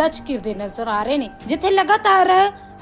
ਦਚ ਨਜ਼ਰ ਆ ਰਹੇ ਨੇ। ਜਿੱਥੇ ਲਗਾਤਾਰ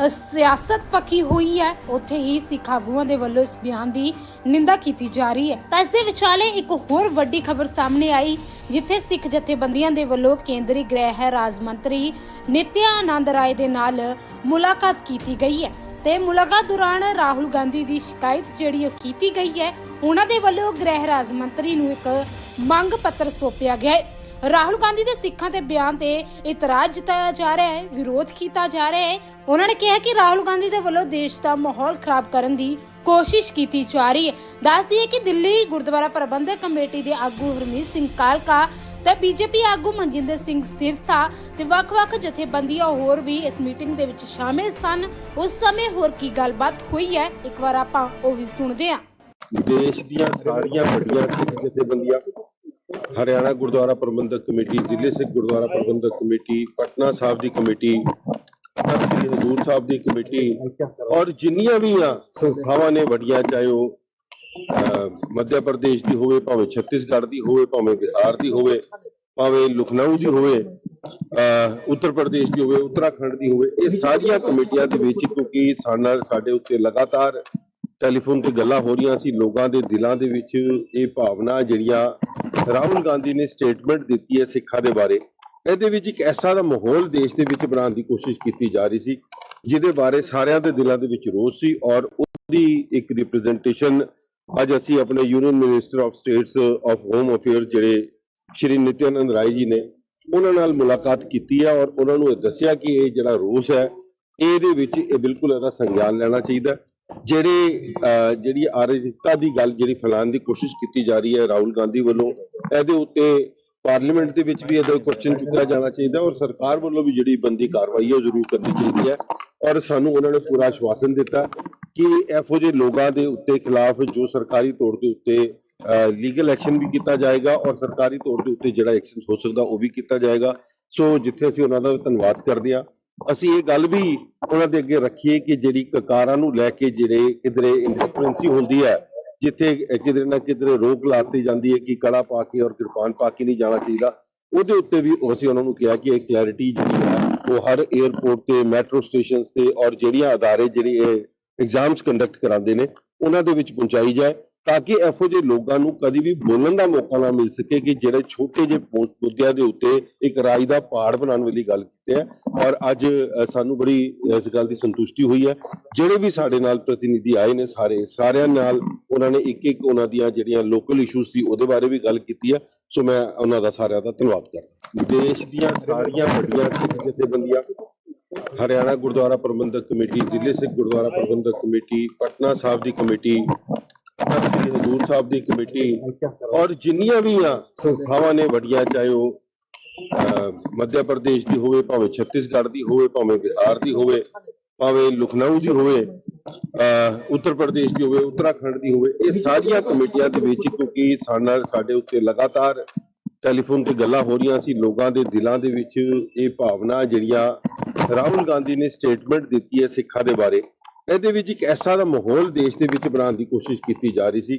ਸਿਆਸਤ ਪੱਕੀ ਹੋਈ ਹੈ, ਉੱਥੇ ਹੀ ਸਿੱਖ ਆਗੂਆਂ ਦੇ ਵੱਲੋਂ ਇਸ ਬਿਆਨ ਦੀ ਨਿੰਦਾ ਕੀਤੀ ਜਾ ਰਹੀ ਹੈ। ਤਾਂ ਇਸ ਵਿਚਾਲੇ ਇੱਕ ਹੋਰ ਵੱਡੀ ਖਬਰ ਸਾਹਮਣੇ ਆਈ, ਜਿੱਥੇ ਸਿੱਖ ਜਥੇਬੰਦੀਆਂ ਦੇ ਵੱਲੋਂ ਕੇਂਦਰੀ ਗ੍ਰਹਿ ਰਾਜ ਮੰਤਰੀ ਨਿਤਿਆਨੰਦ ਰਾਏ ਦੇ ਨਾਲ ਮੁਲਾਕਾਤ ਕੀਤੀ ਗਈ ਹੈ। ਤੇ ਮੁਲਾਕਾਤ ਦੌਰਾਨ ਰਾਹੁਲ ਗਾਂਧੀ ਦੀ ਸ਼ਿਕਾਇਤ ਜਿਹੜੀ ਉਹ ਕੀਤੀ ਗਈ ਹੈ, ਉਹਨਾਂ ਦੇ ਵੱਲੋਂ ਗ੍ਰਹਿ ਰਾਜ ਮੰਤਰੀ ਨੂੰ ਇੱਕ ਮੰਗ ਪੱਤਰ ਸੌਂਪਿਆ ਗਿਆ ਹੈ। ਰਾਹੁਲ ਗਾਂਧੀ ਦੇ ਸਿੱਖਾਂ ਤੇ ਬਿਆਨ ਤੇ ਇਤਰਾਜ਼ ਜਤਾਇਆ ਜਾ ਰਿਹਾ ਹੈ, ਵਿਰੋਧ ਕੀਤਾ ਜਾ ਰਿਹਾ ਹੈ। ਉਹਨਾਂ ਨੇ ਕਿਹਾ ਕਿ ਰਾਹੁਲ ਗਾਂਧੀ ਦੇ ਵੱਲੋਂ ਦੇਸ਼ ਦਾ ਮਾਹੌਲ ਖਰਾਬ ਕਰਨ ਦੀ ਕੋਸ਼ਿਸ਼ ਕੀਤੀ ਜਾ ਰਹੀ ਹੈ। ਦੱਸਦੀ ਹੈ ਕਿ ਦਿੱਲੀ ਗੁਰਦੁਆਰਾ ਪ੍ਰਬੰਧਕ ਕਮੇਟੀ ਦੇ ਆਗੂ ਹਰਮੀਤ ਸਿੰਘ ਕਾਲਕਾ ਤੇ ਬੀਜੇਪੀ ਆਗੂ ਮਨਜਿੰਦਰ ਸਿੰਘ ਸਿਰਸਾ ਤੇ ਵੱਖ-ਵੱਖ ਜਥੇਬੰਦੀਆਂ ਹੋਰ ਵੀ ਇਸ ਮੀਟਿੰਗ ਦੇ ਵਿੱਚ ਸ਼ਾਮਿਲ ਸਨ। ਉਸ ਸਮੇਂ ਹੋਰ ਕੀ ਗੱਲਬਾਤ ਹੋਈ ਹੈ, ਇੱਕ ਵਾਰ ਆਪਾਂ ਉਹ ਵੀ ਸੁਣਦੇ ਹਾਂ। ਦੇਸ਼ ਦੀਆਂ ਸਾਰੀਆਂ ਵੱਡੀਆਂ ਸਿੱਖ ਜਥੇਬੰਦੀਆਂ ਹਰਿਆਣਾ ਗੁਰਦੁਆਰਾ ਪ੍ਰਬੰਧਕ ਕਮੇਟੀ ਜ਼ਿਲ੍ਹੇ ਸਿੱਖ ਗੁਰਦੁਆਰਾ ਪ੍ਰਬੰਧਕ ਕਮੇਟੀ ਪਟਨਾ ਸਾਹਿਬ ਦੀ ਕਮੇਟੀ ਸ੍ਰੀ ਹਜ਼ੂਰ ਸਾਹਿਬ ਦੀ ਕਮੇਟੀ ਔਰ ਜਿੰਨੀਆਂ ਵੀ ਆ ਸੰਸਥਾਵਾਂ ਨੇ ਵੱਡੀਆਂ ਚਾਹੇ ਉਹ ਮੱਧ ਪ੍ਰਦੇਸ਼ ਦੀ ਹੋਵੇ ਭਾਵੇਂ ਛੱਤੀਸਗੜ੍ਹ ਦੀ ਹੋਵੇ ਭਾਵੇਂ ਬਿਹਾਰ ਦੀ ਹੋਵੇ ਭਾਵੇਂ ਲਖਨਊ ਦੀ ਹੋਵੇ ਅਹ, ਉੱਤਰ ਪ੍ਰਦੇਸ਼ ਦੀ ਹੋਵੇ ਉੱਤਰਾਖੰਡ ਦੀ ਹੋਵੇ ਇਹ ਸਾਰੀਆਂ ਕਮੇਟੀਆਂ ਦੇ ਵਿੱਚ ਕਿਉਂਕਿ ਸਾਡਾ ਸਾਡੇ ਉੱਤੇ ਲਗਾਤਾਰ ਟੈਲੀਫੋਨ ਤੇ ਗੱਲਾਂ ਹੋ ਰਹੀਆਂ ਸੀ, ਲੋਕਾਂ ਦੇ ਦਿਲਾਂ ਦੇ ਵਿੱਚ ਇਹ ਭਾਵਨਾ ਜਿਹੜੀਆਂ ਰਾਹੁਲ ਗਾਂਧੀ ਨੇ ਸਟੇਟਮੈਂਟ ਦਿੱਤੀ ਹੈ ਸਿੱਖਾਂ ਦੇ ਬਾਰੇ, ਇਹਦੇ ਵਿੱਚ ਇੱਕ ਐਸਾ ਦਾ ਮਾਹੌਲ ਦੇਸ਼ ਦੇ ਵਿੱਚ ਬਣਾਉਣ ਦੀ ਕੋਸ਼ਿਸ਼ ਕੀਤੀ ਜਾ ਰਹੀ ਸੀ, ਜਿਹਦੇ ਬਾਰੇ ਸਾਰਿਆਂ ਦੇ ਦਿਲਾਂ ਦੇ ਵਿੱਚ ਰੋਸ ਸੀ ਔਰ ਉਹਦੀ ਇੱਕ ਰਿਪਰੈਜ਼ੈਂਟੇਸ਼ਨ ਅੱਜ ਅਸੀਂ ਆਪਣੇ union minister of states of home affair ਜਿਹੜੇ ਸ਼੍ਰੀ ਨਿਤਿਆਨੰਦ ਰਾਏ ਜੀ ਨੇ, ਉਹਨਾਂ ਨਾਲ ਮੁਲਾਕਾਤ ਕੀਤੀ ਹੈ ਔਰ ਉਹਨਾਂ ਨੂੰ ਇਹ ਦੱਸਿਆ ਕਿ ਇਹ ਜਿਹੜਾ ਰੋਸ ਹੈ, ਇਹਦੇ ਵਿੱਚ ਇਹ ਬਿਲਕੁਲ ਇਹਦਾ ਸੰਗਿਆਨ ਲੈਣਾ ਚਾਹੀਦਾ ਜਿਹੜੇ ਜਿਹੜੀ ਅਰਾਜਕਤਾ ਦੀ ਗੱਲ, ਜਿਹੜੀ ਫੈਲਾਉਣ ਦੀ ਕੋਸ਼ਿਸ਼ ਕੀਤੀ ਜਾ ਰਹੀ ਹੈ ਰਾਹੁਲ ਗਾਂਧੀ ਵੱਲੋਂ, ਇਹਦੇ ਉੱਤੇ ਪਾਰਲੀਮੈਂਟ ਦੇ ਵਿੱਚ ਵੀ ਇਹਦਾ ਕੁਐਸਚਨ ਚੁੱਕਿਆ ਜਾਣਾ ਚਾਹੀਦਾ ਔਰ ਸਰਕਾਰ ਵੱਲੋਂ ਵੀ ਜਿਹੜੀ ਬੰਦੀ ਕਾਰਵਾਈ ਹੈ ਉਹ ਜ਼ਰੂਰ ਕਰਨੀ ਚਾਹੀਦੀ ਹੈ ਔਰ ਸਾਨੂੰ ਉਹਨਾਂ ਨੇ ਪੂਰਾ ਆਸ਼ਵਾਸਨ ਦਿੱਤਾ ਕਿ ਇਹੋ ਜਿਹੇ ਲੋਕਾਂ ਦੇ ਉੱਤੇ ਖਿਲਾਫ ਜੋ ਸਰਕਾਰੀ ਤੌਰ ਦੇ ਉੱਤੇ ਲੀਗਲ ਐਕਸ਼ਨ ਵੀ ਕੀਤਾ ਜਾਏਗਾ ਔਰ ਸਰਕਾਰੀ ਤੌਰ ਦੇ ਉੱਤੇ ਜਿਹੜਾ ਐਕਸ਼ਨ ਹੋ ਸਕਦਾ ਉਹ ਵੀ ਕੀਤਾ ਜਾਏਗਾ। ਸੋ ਜਿੱਥੇ ਅਸੀਂ ਉਹਨਾਂ ਦਾ ਧੰਨਵਾਦ ਕਰਦੇ ਹਾਂ ਅਸੀਂ ਇਹ ਗੱਲ ਵੀ ਉਹਨਾਂ ਦੇ ਅੱਗੇ ਰੱਖੀਏ ਕਿ ਜਿਹੜੀ ਕਕਾਰਾਂ ਨੂੰ ਲੈ ਕੇ ਜਿਹੜੇ ਕਿਧਰੇ ਇੰਡਿਸਪ੍ਰਿੰਸੀ ਹੁੰਦੀ ਹੈ, ਜਿੱਥੇ ਕਿਧਰੇ ਨਾ ਕਿਧਰੇ ਰੋਕ ਲਾਤੀ ਜਾਂਦੀ ਹੈ ਕਿ ਕੜਾ ਪਾ ਕੇ ਔਰ ਕਿਰਪਾਨ ਪਾ ਕੇ ਨਹੀਂ ਜਾਣਾ ਚਾਹੀਦਾ। ਉਹਦੇ ਉੱਤੇ ਵੀ ਅਸੀਂ ਉਹਨਾਂ ਨੂੰ ਕਿਹਾ ਕਿ ਇਹ ਕਲੈਰਿਟੀ ਜਿਹੜੀ ਹੈ, ਉਹ ਹਰ 에ਅਰਪੋਰਟ ਤੇ ਮੈਟਰੋ ਸਟੇਸ਼ਨਸ ਤੇ ਔਰ ਜਿਹੜੀਆਂ ਅਦਾਰੇ, ਜਿਹੜੀ ਇਹ ਐਗਜ਼ਾਮਸ ਕੰਡਕਟ ਕਰਾਉਂਦੇ ਨੇ, ਉਹਨਾਂ ਦੇ ਵਿੱਚ ਪਹੁੰਚਾਈ ਜਾਏ। ਤਾਂ ਕਿ ਇਹੋ ਜਿਹੇ ਲੋਕਾਂ ਨੂੰ ਕਦੀ ਵੀ ਬੋਲਣ ਦਾ ਮੌਕਾ ਨਾ ਮਿਲ ਸਕੇ ਕਿ ਜਿਹੜੇ ਛੋਟੇ ਜਿਹੇ ਮੁੱਦਿਆਂ ਦੇ ਉੱਤੇ ਇੱਕ ਰਾਜ ਦਾ ਪਹਾੜ ਬਣਾਉਣ ਵਾਲੀ ਗੱਲ ਕੀਤੀ ਹੈ। ਔਰ ਅੱਜ ਸਾਨੂੰ ਬੜੀ ਇਸ ਗੱਲ ਦੀ ਸੰਤੁਸ਼ਟੀ ਹੋਈ ਹੈ। ਜਿਹੜੇ ਵੀ ਸਾਡੇ ਨਾਲ ਪ੍ਰਤੀਨਿਧੀ ਆਏ ਨੇ ਸਾਰੇ, ਸਾਰਿਆਂ ਨਾਲ ਉਹਨਾਂ ਨੇ ਇੱਕ ਇੱਕ ਉਹਨਾਂ ਦੀਆਂ ਜਿਹੜੀਆਂ ਲੋਕਲ ਇਸ਼ੂਜ਼ ਸੀ ਉਹਦੇ ਬਾਰੇ ਵੀ ਗੱਲ ਕੀਤੀ ਹੈ। ਸੋ ਮੈਂ ਉਹਨਾਂ ਦਾ ਸਾਰਿਆਂ ਦਾ ਧੰਨਵਾਦ ਕਰਦਾ ਦੇਸ਼ ਦੀਆਂ ਸਾਰੀਆਂ ਵੱਡੀਆਂ ਸਿੱਖ ਜਥੇਬੰਦੀਆਂ, ਹਰਿਆਣਾ ਗੁਰਦੁਆਰਾ ਪ੍ਰਬੰਧਕ ਕਮੇਟੀ ਜ਼ਿਲ੍ਹੇ ਸਿੱਖ ਗੁਰਦੁਆਰਾ ਪ੍ਰਬੰਧਕ ਕਮੇਟੀ, ਪਟਨਾ ਸਾਹਿਬ ਦੀ ਕਮੇਟੀ ਸ੍ਰੀ ਹਜ਼ੂਰ ਸਾਹਿਬ ਦੀ ਕਮੇਟੀ ਔਰ ਜਿੰਨੀਆਂ ਵੀ ਆ ਸੰਸਥਾਵਾਂ ਨੇ ਵੱਡੀਆਂ ਚਾਹੇ ਉਹ ਮੱਧ ਪ੍ਰਦੇਸ਼ ਦੀ ਹੋਵੇ ਭਾਵੇਂ ਛੱਤੀਸਗੜ੍ਹ ਦੀ ਹੋਵੇ ਭਾਵੇਂ ਬਿਹਾਰ ਦੀ ਹੋਵੇ ਭਾਵੇਂ ਲਖਨਊ ਦੀ ਹੋਵੇ ਅਹ, ਉੱਤਰ ਪ੍ਰਦੇਸ਼ ਦੀ ਹੋਵੇ ਉੱਤਰਾਖੰਡ ਦੀ ਹੋਵੇ ਇਹ ਸਾਰੀਆਂ ਕਮੇਟੀਆਂ ਦੇ ਵਿੱਚ ਕਿਉਂਕਿ ਸਾਡਾ ਸਾਡੇ ਉੱਤੇ ਲਗਾਤਾਰ ਟੈਲੀਫੋਨ ਤੇ ਗੱਲਾਂ ਹੋ ਰਹੀਆਂ ਸੀ ਲੋਕਾਂ ਦੇ ਦਿਲਾਂ ਦੇ ਵਿੱਚ ਇਹ ਭਾਵਨਾ ਜਿਹੜੀਆਂ ਰਾਹੁਲ ਗਾਂਧੀ ਨੇ ਸਟੇਟਮੈਂਟ ਦਿੱਤੀ ਹੈ ਸਿੱਖਾਂ ਦੇ ਬਾਰੇ। ਇਹਦੇ ਵਿੱਚ ਇੱਕ ਐਸਾ ਦਾ ਮਾਹੌਲ ਦੇਸ਼ ਦੇ ਵਿੱਚ ਬਣਾਉਣ ਦੀ ਕੋਸ਼ਿਸ਼ ਕੀਤੀ ਜਾ ਰਹੀ ਸੀ,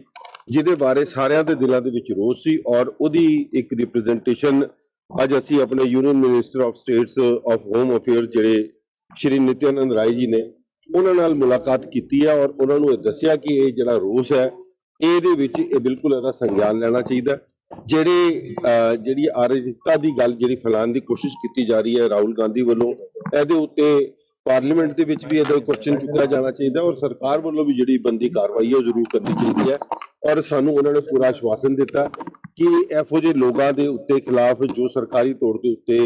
ਜਿਹਦੇ ਬਾਰੇ ਸਾਰਿਆਂ ਦੇ ਦਿਲਾਂ ਦੇ ਵਿੱਚ ਰੋਸ ਸੀ ਔਰ ਉਹਦੀ ਇੱਕ ਰਿਪਰੈਜ਼ੈਂਟੇਸ਼ਨ ਅੱਜ ਅਸੀਂ ਆਪਣੇ union minister of states of home affair ਜਿਹੜੇ ਸ਼੍ਰੀ ਨਿਤਿਆਨੰਦ ਰਾਏ ਜੀ ਨੇ ਉਹਨਾਂ ਨਾਲ ਮੁਲਾਕਾਤ ਕੀਤੀ ਹੈ ਔਰ ਉਹਨਾਂ ਨੂੰ ਇਹ ਦੱਸਿਆ ਕਿ ਇਹ ਜਿਹੜਾ ਰੋਸ ਹੈ, ਇਹਦੇ ਵਿੱਚ ਇਹ ਬਿਲਕੁਲ ਇਹਦਾ ਸੰਗਿਆਨ ਲੈਣਾ ਚਾਹੀਦਾ ਜਿਹੜੇ ਜਿਹੜੀ ਅਰਾਜਕਤਾ ਦੀ ਗੱਲ ਜਿਹੜੀ ਫੈਲਾਉਣ ਦੀ ਕੋਸ਼ਿਸ਼ ਕੀਤੀ ਜਾ ਰਹੀ ਹੈ ਰਾਹੁਲ ਗਾਂਧੀ ਵੱਲੋਂ, ਇਹਦੇ ਉੱਤੇ ਪਾਰਲੀਮੈਂਟ ਦੇ ਵਿੱਚ ਵੀ ਇਹਦਾ ਕੁਐਸਚਨ ਚੁੱਕਿਆ ਜਾਣਾ ਚਾਹੀਦਾ ਔਰ ਸਰਕਾਰ ਵੱਲੋਂ ਵੀ ਜਿਹੜੀ ਬੰਦੀ ਕਾਰਵਾਈ ਹੈ ਉਹ ਜ਼ਰੂਰ ਕਰਨੀ ਚਾਹੀਦੀ ਹੈ ਔਰ ਸਾਨੂੰ ਉਹਨਾਂ ਨੇ ਪੂਰਾ ਆਸ਼ਵਾਸਨ ਦਿੱਤਾ ਕਿ ਇਹੋ ਜਿਹੇ ਲੋਕਾਂ ਦੇ ਉੱਤੇ ਖਿਲਾਫ ਜੋ ਸਰਕਾਰੀ ਤੌਰ ਦੇ ਉੱਤੇ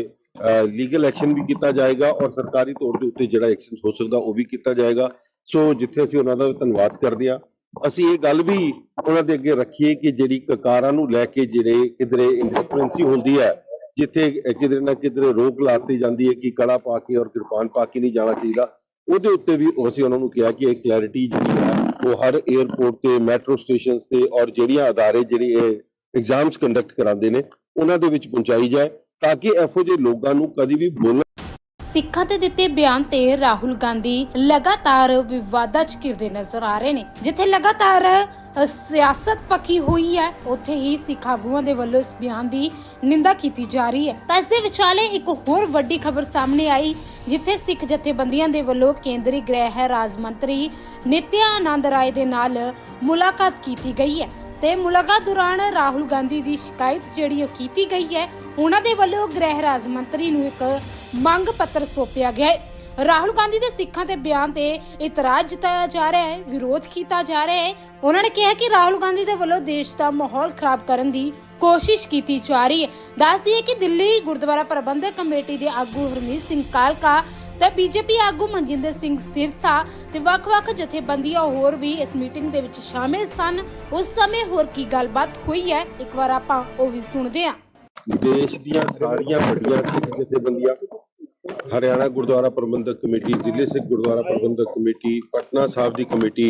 ਲੀਗਲ ਐਕਸ਼ਨ ਵੀ ਕੀਤਾ ਜਾਏਗਾ ਔਰ ਸਰਕਾਰੀ ਤੌਰ ਦੇ ਉੱਤੇ ਜਿਹੜਾ ਐਕਸ਼ਨ ਹੋ ਸਕਦਾ ਉਹ ਵੀ ਕੀਤਾ ਜਾਏਗਾ। ਸੋ ਜਿੱਥੇ ਅਸੀਂ ਉਹਨਾਂ ਦਾ ਧੰਨਵਾਦ ਕਰਦੇ ਹਾਂ, ਅਸੀਂ ਇਹ ਗੱਲ ਵੀ ਉਹਨਾਂ ਦੇ ਅੱਗੇ ਰੱਖੀਏ ਕਿ ਜਿਹੜੀ ਕਕਾਰਾਂ ਨੂੰ ਲੈ ਕੇ ਜਿਹੜੇ ਕਿਧਰੇ ਇੰਡਿਸਪ੍ਰਿੰਸੀ ਹੁੰਦੀ ਹੈ ਜਿੱਥੇ ਕਿਧਰੇ ਨਾ ਕਿਧਰੇ ਰੋਕ ਲਾਤੀ ਜਾਂਦੀ ਹੈ ਕਿ ਕੜਾ ਪਾ ਕੇ ਔਰ ਕਿਰਪਾਨ ਪਾ ਕੇ ਨਹੀਂ ਜਾਣਾ ਚਾਹੀਦਾ। ਉਹਦੇ ਉੱਤੇ ਵੀ ਅਸੀਂ ਉਹਨਾਂ ਨੂੰ ਕਿਹਾ ਕਿ ਇਹ ਕਲੈਰਿਟੀ ਜਿਹੜੀ ਹੈ, ਉਹ ਹਰ 에ਅਰਪੋਰਟ ਤੇ ਮੈਟਰੋ ਸਟੇਸ਼ਨਸ ਤੇ ਔਰ ਜਿਹੜੀਆਂ ਅਦਾਰੇ ਜਿਹੜੀ ਇਹ ਐਗਜ਼ਾਮਸ ਕੰਡਕਟ ਕਰਾਉਂਦੇ ਨੇ, ਉਹਨਾਂ ਦੇ ਵਿੱਚ ਪਹੁੰਚਾਈ ਜਾਏ ਤਾਂ ਕਿ ਇਹੋ ਜਿਹੇ ਲੋਕਾਂ ਨੂੰ ਕਦੀ ਵੀ ਬੋਲਣ ਸਿੱਖਾਂ ਤੇ ਦਿੱਤੇ ਬਿਆਨ ਤੇ ਰਾਹੁਲ ਗਾਂਧੀ ਲਗਾਤਾਰ ਵਿਵਾਦਾਂ 'ਚ ਘਿਰਦੇ ਨਜ਼ਰ ਆ ਰਹੇ ਨੇ, ਜਿੱਥੇ ਲਗਾਤਾਰ ਸਿਆਸਤ ਪੱਕੀ ਹੋਈ ਹੈ, ਉੱਥੇ ਹੀ ਸਿੱਖ ਆਗੂਆਂ ਦੇ ਵੱਲੋਂ ਇਸ ਬਿਆਨ ਦੀ ਨਿੰਦਾ ਕੀਤੀ ਜਾ ਰਹੀ ਹੈ। ਤਾਂ ਇਸ ਦੇ ਵਿਚਾਲੇ ਇੱਕ ਹੋਰ ਵੱਡੀ ਖਬਰ ਸਾਹਮਣੇ ਆਈ, ਜਿੱਥੇ ਸਿੱਖ ਜਥੇਬੰਦੀਆਂ ਦੇ ਵੱਲੋਂ ਕੇਂਦਰੀ ਗ੍ਰਹਿ ਰਾਜ ਮੰਤਰੀ ਨਿਤਿਆ ਆਨੰਦ ਰਾਏ ਦੇ ਨਾਲ ਮੁਲਾਕਾਤ ਕੀਤੀ ਗਈ ਹੈ। ਤੇ ਮੁਲਾਕਾਤ ਦੌਰਾਨ ਰਾਹੁਲ ਗਾਂਧੀ ਦੀ ਸ਼ਿਕਾਇਤ ਜਿਹੜੀ ਉਹ ਕੀਤੀ ਗਈ ਹੈ, ਉਹਨਾਂ ਦੇ ਵੱਲੋਂ ਗ੍ਰਹਿ ਰਾਜ ਮੰਤਰੀ ਨੂੰ ਇੱਕ ਮੰਗ ਪੱਤਰ ਸੌਂਪਿਆ ਗਿਆ ਹੈ। ਰਾਹੁਲ ਗਾਂਧੀ ਦੇ ਸਿੱਖਾਂ ਤੇ ਬਿਆਨ ਤੇ ਇਤਰਾਜ਼ ਜਤਾਇਆ ਜਾ ਰਿਹਾ ਹੈ, ਵਿਰੋਧ ਕੀਤਾ ਜਾ ਰਿਹਾ ਹੈ। ਉਹਨਾਂ ਨੇ ਕਿਹਾ ਕਿ ਰਾਹੁਲ ਗਾਂਧੀ ਦੇ ਵੱਲੋਂ ਦੇਸ਼ ਦਾ ਮਾਹੌਲ ਖਰਾਬ ਕਰਨ ਦੀ ਕੋਸ਼ਿਸ਼ ਕੀਤੀ ਜਾ ਰਹੀ ਹੈ। ਦੱਸਦੀ ਹੈ ਕਿ ਦਿੱਲੀ ਗੁਰਦੁਆਰਾ ਪ੍ਰਬੰਧਕ ਕਮੇਟੀ ਦੇ ਆਗੂ ਹਰਮੀਤ ਸਿੰਘ ਕਾਲਕਾ ਤੇ ਬੀਜੇਪੀ ਆਗੂ ਮਨਜਿੰਦਰ ਸਿੰਘ ਸਿਰਸਾ ਤੇ ਵੱਖ-ਵੱਖ ਜਥੇਬੰਦੀਆਂ ਹੋਰ ਵੀ ਇਸ ਮੀਟਿੰਗ ਦੇ ਵਿੱਚ ਸ਼ਾਮਿਲ ਸਨ। ਉਸ ਸਮੇਂ ਹੋਰ ਕੀ ਗੱਲਬਾਤ ਹੋਈ ਹੈ, ਇੱਕ ਵਾਰ ਆਪਾਂ ਉਹ ਵੀ ਸੁਣਦੇ ਹਾਂ। ਦੇਸ਼ ਦੀਆਂ ਸਾਰੀਆਂ ਵੱਡੀਆਂ ਸਿੱਖ ਜਥੇਬੰਦੀਆਂ ਹਰਿਆਣਾ ਗੁਰਦੁਆਰਾ ਪ੍ਰਬੰਧਕ ਕਮੇਟੀ ਜ਼ਿਲ੍ਹੇ ਸਿੱਖ ਗੁਰਦੁਆਰਾ ਪ੍ਰਬੰਧਕ ਕਮੇਟੀ ਪਟਨਾ ਸਾਹਿਬ ਦੀ ਕਮੇਟੀ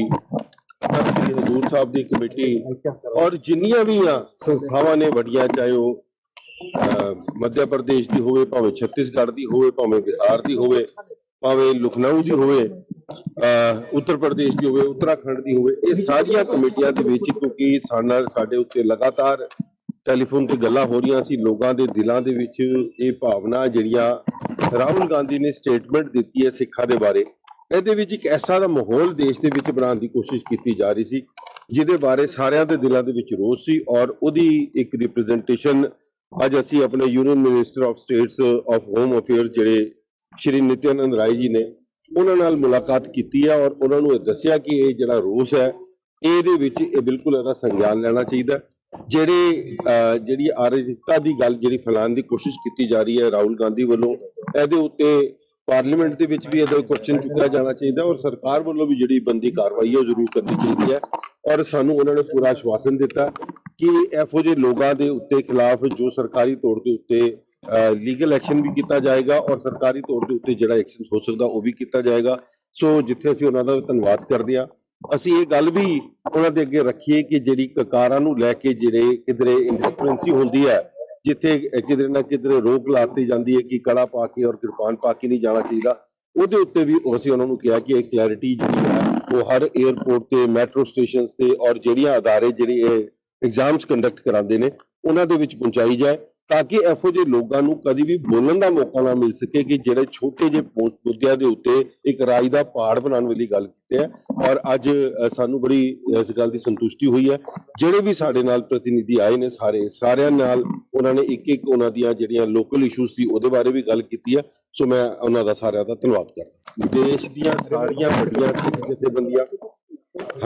ਸ੍ਰੀ ਹਜ਼ੂਰ ਸਾਹਿਬ ਦੀ ਕਮੇਟੀ ਔਰ ਜਿੰਨੀਆਂ ਵੀ ਆ ਸੰਸਥਾਵਾਂ ਨੇ ਵੱਡੀਆਂ ਚਾਹੇ ਉਹ ਮੱਧ ਪ੍ਰਦੇਸ਼ ਦੀ ਹੋਵੇ ਭਾਵੇਂ ਛੱਤੀਸਗੜ੍ਹ ਦੀ ਹੋਵੇ ਭਾਵੇਂ ਬਿਹਾਰ ਦੀ ਹੋਵੇ ਭਾਵੇਂ ਲਖਨਊ ਦੀ ਹੋਵੇ ਅਹ, ਉੱਤਰ ਪ੍ਰਦੇਸ਼ ਦੀ ਹੋਵੇ ਉੱਤਰਾਖੰਡ ਦੀ ਹੋਵੇ ਇਹ ਸਾਰੀਆਂ ਕਮੇਟੀਆਂ ਦੇ ਵਿੱਚ ਕਿਉਂਕਿ ਸਾਡਾ ਸਾਡੇ ਉੱਤੇ ਲਗਾਤਾਰ ਟੈਲੀਫੋਨ ਤੇ ਗੱਲਾਂ ਹੋ ਰਹੀਆਂ ਸੀ, ਲੋਕਾਂ ਦੇ ਦਿਲਾਂ ਦੇ ਵਿੱਚ ਇਹ ਭਾਵਨਾ ਜਿਹੜੀਆਂ ਰਾਹੁਲ ਗਾਂਧੀ ਨੇ ਸਟੇਟਮੈਂਟ ਦਿੱਤੀ ਹੈ ਸਿੱਖਾਂ ਦੇ ਬਾਰੇ, ਇਹਦੇ ਵਿੱਚ ਇੱਕ ਐਸਾ ਦਾ ਮਾਹੌਲ ਦੇਸ਼ ਦੇ ਵਿੱਚ ਬਣਾਉਣ ਦੀ ਕੋਸ਼ਿਸ਼ ਕੀਤੀ ਜਾ ਰਹੀ ਸੀ, ਜਿਹਦੇ ਬਾਰੇ ਸਾਰਿਆਂ ਦੇ ਦਿਲਾਂ ਦੇ ਵਿੱਚ ਰੋਸ ਸੀ ਔਰ ਉਹਦੀ ਇੱਕ ਰਿਪਰੈਜ਼ੈਂਟੇਸ਼ਨ ਅੱਜ ਅਸੀਂ ਆਪਣੇ union minister of states of home affair ਜਿਹੜੇ ਸ਼੍ਰੀ ਨਿਤਿਆਨੰਦ ਰਾਏ ਜੀ ਨੇ ਉਹਨਾਂ ਨਾਲ ਮੁਲਾਕਾਤ ਕੀਤੀ ਹੈ ਔਰ ਉਹਨਾਂ ਨੂੰ ਇਹ ਦੱਸਿਆ ਕਿ ਇਹ ਜਿਹੜਾ ਰੋਸ ਹੈ, ਇਹਦੇ ਵਿੱਚ ਇਹ ਬਿਲਕੁਲ ਇਹਦਾ ਸੰਗਿਆਨ ਲੈਣਾ ਚਾਹੀਦਾ ਜਿਹੜੇ ਜਿਹੜੀ ਅਰਾਜਕਤਾ ਦੀ ਗੱਲ, ਜਿਹੜੀ ਫੈਲਾਉਣ ਦੀ ਕੋਸ਼ਿਸ਼ ਕੀਤੀ ਜਾ ਰਹੀ ਹੈ ਰਾਹੁਲ ਗਾਂਧੀ ਵੱਲੋਂ, ਇਹਦੇ ਉੱਤੇ ਪਾਰਲੀਮੈਂਟ ਦੇ ਵਿੱਚ ਵੀ ਇਹਦਾ ਕੁਐਸਚਨ ਚੁੱਕਿਆ ਜਾਣਾ ਚਾਹੀਦਾ ਔਰ ਸਰਕਾਰ ਵੱਲੋਂ ਵੀ ਜਿਹੜੀ ਬੰਦੀ ਕਾਰਵਾਈ ਹੈ ਉਹ ਜ਼ਰੂਰ ਕਰਨੀ ਚਾਹੀਦੀ ਹੈ ਔਰ ਸਾਨੂੰ ਉਹਨਾਂ ਨੇ ਪੂਰਾ ਆਸ਼ਵਾਸਨ ਦਿੱਤਾ ਕਿ ਇਹੋ ਜਿਹੇ ਲੋਕਾਂ ਦੇ ਉੱਤੇ ਖਿਲਾਫ ਜੋ ਸਰਕਾਰੀ ਤੌਰ ਦੇ ਉੱਤੇ ਲੀਗਲ ਐਕਸ਼ਨ ਵੀ ਕੀਤਾ ਜਾਏਗਾ ਔਰ ਸਰਕਾਰੀ ਤੌਰ ਦੇ ਉੱਤੇ ਜਿਹੜਾ ਐਕਸ਼ਨ ਹੋ ਸਕਦਾ ਉਹ ਵੀ ਕੀਤਾ ਜਾਏਗਾ। ਸੋ ਜਿੱਥੇ ਅਸੀਂ ਉਹਨਾਂ ਦਾ ਧੰਨਵਾਦ ਕਰਦੇ ਹਾਂ ਅਸੀਂ ਇਹ ਗੱਲ ਵੀ ਉਹਨਾਂ ਦੇ ਅੱਗੇ ਰੱਖੀਏ ਕਿ ਜਿਹੜੀ ਕਕਾਰਾਂ ਨੂੰ ਲੈ ਕੇ ਜਿਹੜੇ ਕਿਧਰੇ ਇੰਡਿਸਪੈਂਸੀ ਹੁੰਦੀ ਹੈ, ਜਿੱਥੇ ਕਿਧਰੇ ਨਾ ਕਿਧਰੇ ਰੋਕ ਲਾਤੀ ਜਾਂਦੀ ਹੈ ਕਿ ਕਲਾ ਪਾ ਕੇ ਔਰ ਕਿਰਪਾਨ ਪਾ ਕੇ ਨਹੀਂ ਜਾਣਾ ਚਾਹੀਦਾ, ਉਹਦੇ ਉੱਤੇ ਵੀ ਅਸੀਂ ਉਹਨਾਂ ਨੂੰ ਕਿਹਾ ਕਿ ਇਹ ਕਲੈਰਿਟੀ ਜਿਹੜੀ ਹੈ, ਉਹ ਹਰ 에ਅਰਪੋਰਟ ਤੇ ਮੈਟਰੋ ਸਟੇਸ਼ਨਸ ਤੇ ਔਰ ਜਿਹੜੀਆਂ ਅਦਾਰੇ, ਜਿਹੜੀ ਇਹ ਐਗਜ਼ਾਮਸ ਕੰਡਕਟ ਕਰਾਉਂਦੇ ਨੇ, ਉਹਨਾਂ ਦੇ ਵਿੱਚ ਪਹੁੰਚਾਈ ਜਾਏ। ਤਾਂ ਕਿ ਇਹੋ ਜਿਹੇ ਲੋਕਾਂ ਨੂੰ ਕਦੀ ਵੀ ਬੋਲਣ ਦਾ ਮੌਕਾ ਨਾ ਮਿਲ ਸਕੇ ਕਿ ਜਿਹੜੇ ਛੋਟੇ ਜਿਹੇ ਮੁੱਦਿਆਂ ਦੇ ਉੱਤੇ ਇੱਕ ਰਾਜ ਦਾ ਪਹਾੜ ਬਣਾਉਣ ਵਾਲੀ ਗੱਲ ਕੀਤੀ ਹੈ। ਔਰ ਅੱਜ ਸਾਨੂੰ ਬੜੀ ਇਸ ਗੱਲ ਦੀ ਸੰਤੁਸ਼ਟੀ ਹੋਈ ਹੈ। ਜਿਹੜੇ ਵੀ ਸਾਡੇ ਨਾਲ ਪ੍ਰਤੀਨਿਧੀ ਆਏ ਨੇ ਸਾਰੇ, ਸਾਰਿਆਂ ਨਾਲ ਉਹਨਾਂ ਨੇ ਇੱਕ ਇੱਕ ਉਹਨਾਂ ਦੀਆਂ ਜਿਹੜੀਆਂ ਲੋਕਲ ਇਸ਼ੂਜ਼ ਸੀ, ਉਹਦੇ ਬਾਰੇ ਵੀ ਗੱਲ ਕੀਤੀ ਹੈ। ਸੋ ਮੈਂ ਉਹਨਾਂ ਦਾ ਸਾਰਿਆਂ ਦਾ ਧੰਨਵਾਦ ਕਰਦਾ ਦੇਸ਼ ਦੀਆਂ ਸਾਰੀਆਂ ਵੱਡੀਆਂ ਸਿੱਖ ਜਥੇਬੰਦੀਆਂ,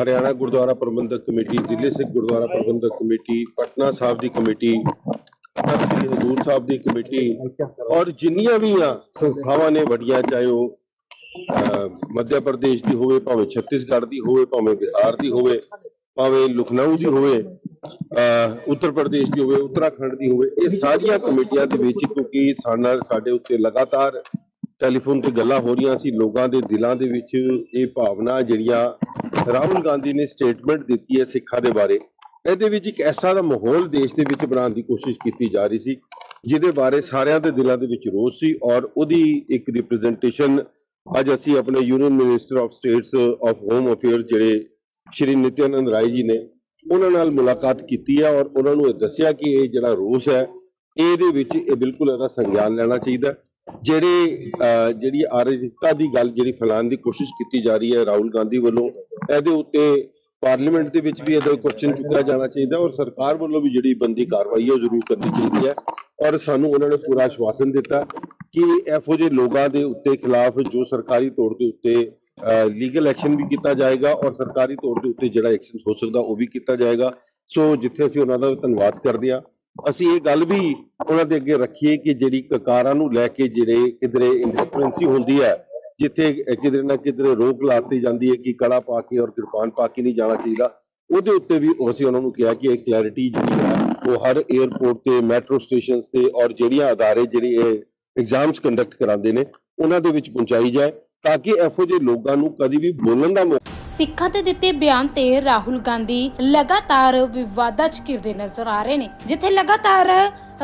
ਹਰਿਆਣਾ ਗੁਰਦੁਆਰਾ ਪ੍ਰਬੰਧਕ ਕਮੇਟੀ, ਜ਼ਿਲ੍ਹੇ ਸਿੱਖ ਗੁਰਦੁਆਰਾ ਪ੍ਰਬੰਧਕ ਕਮੇਟੀ, ਪਟਨਾ ਸਾਹਿਬ ਦੀ ਕਮੇਟੀ ਸ੍ਰੀ ਹਜ਼ੂਰ ਸਾਹਿਬ ਦੀ ਕਮੇਟੀ ਔਰ ਜਿੰਨੀਆਂ ਵੀ ਆ ਸੰਸਥਾਵਾਂ ਨੇ ਵੱਡੀਆਂ ਚਾਹੇ ਉਹ ਮੱਧ ਪ੍ਰਦੇਸ਼ ਦੀ ਹੋਵੇ ਭਾਵੇਂ ਛੱਤੀਸਗੜ੍ਹ ਦੀ ਹੋਵੇ ਭਾਵੇਂ ਬਿਹਾਰ ਦੀ ਹੋਵੇ ਭਾਵੇਂ ਲਖਨਊ ਦੀ ਹੋਵੇ ਅਹ, ਉੱਤਰ ਪ੍ਰਦੇਸ਼ ਦੀ ਹੋਵੇ ਉੱਤਰਾਖੰਡ ਦੀ ਹੋਵੇ ਇਹ ਸਾਰੀਆਂ ਕਮੇਟੀਆਂ ਦੇ ਵਿੱਚ ਕਿਉਂਕਿ ਸਾਡਾ ਸਾਡੇ ਉੱਤੇ ਲਗਾਤਾਰ ਟੈਲੀਫੋਨ ਤੇ ਗੱਲਾਂ ਹੋ ਰਹੀਆਂ ਸੀ ਲੋਕਾਂ ਦੇ ਦਿਲਾਂ ਦੇ ਵਿੱਚ ਇਹ ਭਾਵਨਾ ਜਿਹੜੀਆਂ ਰਾਹੁਲ ਗਾਂਧੀ ਨੇ ਸਟੇਟਮੈਂਟ ਦਿੱਤੀ ਹੈ ਸਿੱਖਾਂ ਦੇ ਬਾਰੇ। ਇਹਦੇ ਵਿੱਚ ਇੱਕ ਐਸਾ ਦਾ ਮਾਹੌਲ ਦੇਸ਼ ਦੇ ਵਿੱਚ ਬਣਾਉਣ ਦੀ ਕੋਸ਼ਿਸ਼ ਕੀਤੀ ਜਾ ਰਹੀ ਸੀ, ਜਿਹਦੇ ਬਾਰੇ ਸਾਰਿਆਂ ਦੇ ਦਿਲਾਂ ਦੇ ਵਿੱਚ ਰੋਸ ਸੀ ਔਰ ਉਹਦੀ ਇੱਕ ਰਿਪਰੈਜ਼ੈਂਟੇਸ਼ਨ ਅੱਜ ਅਸੀਂ ਆਪਣੇ union minister of states of home affair ਜਿਹੜੇ ਸ਼੍ਰੀ ਨਿਤਿਆਨੰਦ ਰਾਏ ਜੀ ਨੇ ਉਹਨਾਂ ਨਾਲ ਮੁਲਾਕਾਤ ਕੀਤੀ ਹੈ ਔਰ ਉਹਨਾਂ ਨੂੰ ਇਹ ਦੱਸਿਆ ਕਿ ਇਹ ਜਿਹੜਾ ਰੋਸ ਹੈ, ਇਹਦੇ ਵਿੱਚ ਇਹ ਬਿਲਕੁਲ ਇਹਦਾ ਸੰਗਿਆਨ ਲੈਣਾ ਚਾਹੀਦਾ ਜਿਹੜੇ ਜਿਹੜੀ ਅਰਾਜਕਤਾ ਦੀ ਗੱਲ ਜਿਹੜੀ ਫੈਲਾਉਣ ਦੀ ਕੋਸ਼ਿਸ਼ ਕੀਤੀ ਜਾ ਰਹੀ ਹੈ ਰਾਹੁਲ ਗਾਂਧੀ ਵੱਲੋਂ, ਇਹਦੇ ਉੱਤੇ ਪਾਰਲੀਮੈਂਟ ਦੇ ਵਿੱਚ ਵੀ ਇਹਦਾ ਕੁਐਸਚਨ ਚੁੱਕਿਆ ਜਾਣਾ ਚਾਹੀਦਾ ਔਰ ਸਰਕਾਰ ਵੱਲੋਂ ਵੀ ਜਿਹੜੀ ਬੰਦੀ ਕਾਰਵਾਈ ਹੈ ਉਹ ਜ਼ਰੂਰ ਕਰਨੀ ਚਾਹੀਦੀ ਹੈ ਔਰ ਸਾਨੂੰ ਉਹਨਾਂ ਨੇ ਪੂਰਾ ਆਸ਼ਵਾਸਨ ਦਿੱਤਾ ਕਿ ਇਹੋ ਜਿਹੇ ਲੋਕਾਂ ਦੇ ਉੱਤੇ ਖਿਲਾਫ ਜੋ ਸਰਕਾਰੀ ਤੌਰ ਦੇ ਉੱਤੇ ਲੀਗਲ ਐਕਸ਼ਨ ਵੀ ਕੀਤਾ ਜਾਏਗਾ ਔਰ ਸਰਕਾਰੀ ਤੌਰ ਦੇ ਉੱਤੇ ਜਿਹੜਾ ਐਕਸ਼ਨ ਹੋ ਸਕਦਾ ਉਹ ਵੀ ਕੀਤਾ ਜਾਏਗਾ। ਸੋ ਜਿੱਥੇ ਅਸੀਂ ਉਹਨਾਂ ਦਾ ਧੰਨਵਾਦ ਕਰਦੇ ਹਾਂ, ਅਸੀਂ ਇਹ ਗੱਲ ਵੀ ਉਹਨਾਂ ਦੇ ਅੱਗੇ ਰੱਖੀਏ ਕਿ ਜਿਹੜੀ ਕਕਾਰਾਂ ਨੂੰ ਲੈ ਕੇ ਜਿਹੜੇ ਕਿਧਰੇ ਇੰਡਿਸਪੈਂਸੀ ਹੁੰਦੀ ਹੈ ਜਿੱਥੇ ਕਿਧਰੇ ਨਾ ਕਿਧਰੇ ਰੋਕ ਲਾਤੀ ਜਾਂਦੀ ਹੈ ਕਿ ਕੜਾ ਪਾ ਕੇ ਔਰ ਕਿਰਪਾਨ ਪਾ ਕੇ ਨਹੀਂ ਜਾਣਾ ਚਾਹੀਦਾ। ਉਹਦੇ ਉੱਤੇ ਵੀ ਅਸੀਂ ਉਹਨਾਂ ਨੂੰ ਕਿਹਾ ਕਿ ਇਹ ਕਲੈਰਿਟੀ ਜਿਹੜੀ ਹੈ, ਉਹ ਹਰ 에ਅਰਪੋਰਟ ਤੇ ਮੈਟਰੋ ਸਟੇਸ਼ਨਸ ਤੇ ਔਰ ਜਿਹੜੀਆਂ ਅਦਾਰੇ, ਜਿਹੜੀ ਇਹ ਐਗਜ਼ਾਮਸ ਕੰਡਕਟ ਕਰਾਉਂਦੇ ਨੇ, ਉਹਨਾਂ ਦੇ ਵਿੱਚ ਪਹੁੰਚਾਈ ਜਾਏ, ਤਾਂ ਕਿ ਇਹੋ ਜਿਹੇ ਲੋਕਾਂ ਨੂੰ ਕਦੀ ਵੀ ਬੋਲਣ ਦਾ ਮੌਕਾ ਸਿੱਖਾਂ ਤੇ ਦਿੱਤੇ ਬਿਆਨ ਤੇ ਰਾਹੁਲ ਗਾਂਧੀ ਲਗਾਤਾਰ ਵਿਵਾਦਾਂ 'ਚ ਘਿਰਦੇ ਨਜ਼ਰ ਆ ਰਹੇ ਨੇ। ਜਿੱਥੇ ਲਗਾਤਾਰ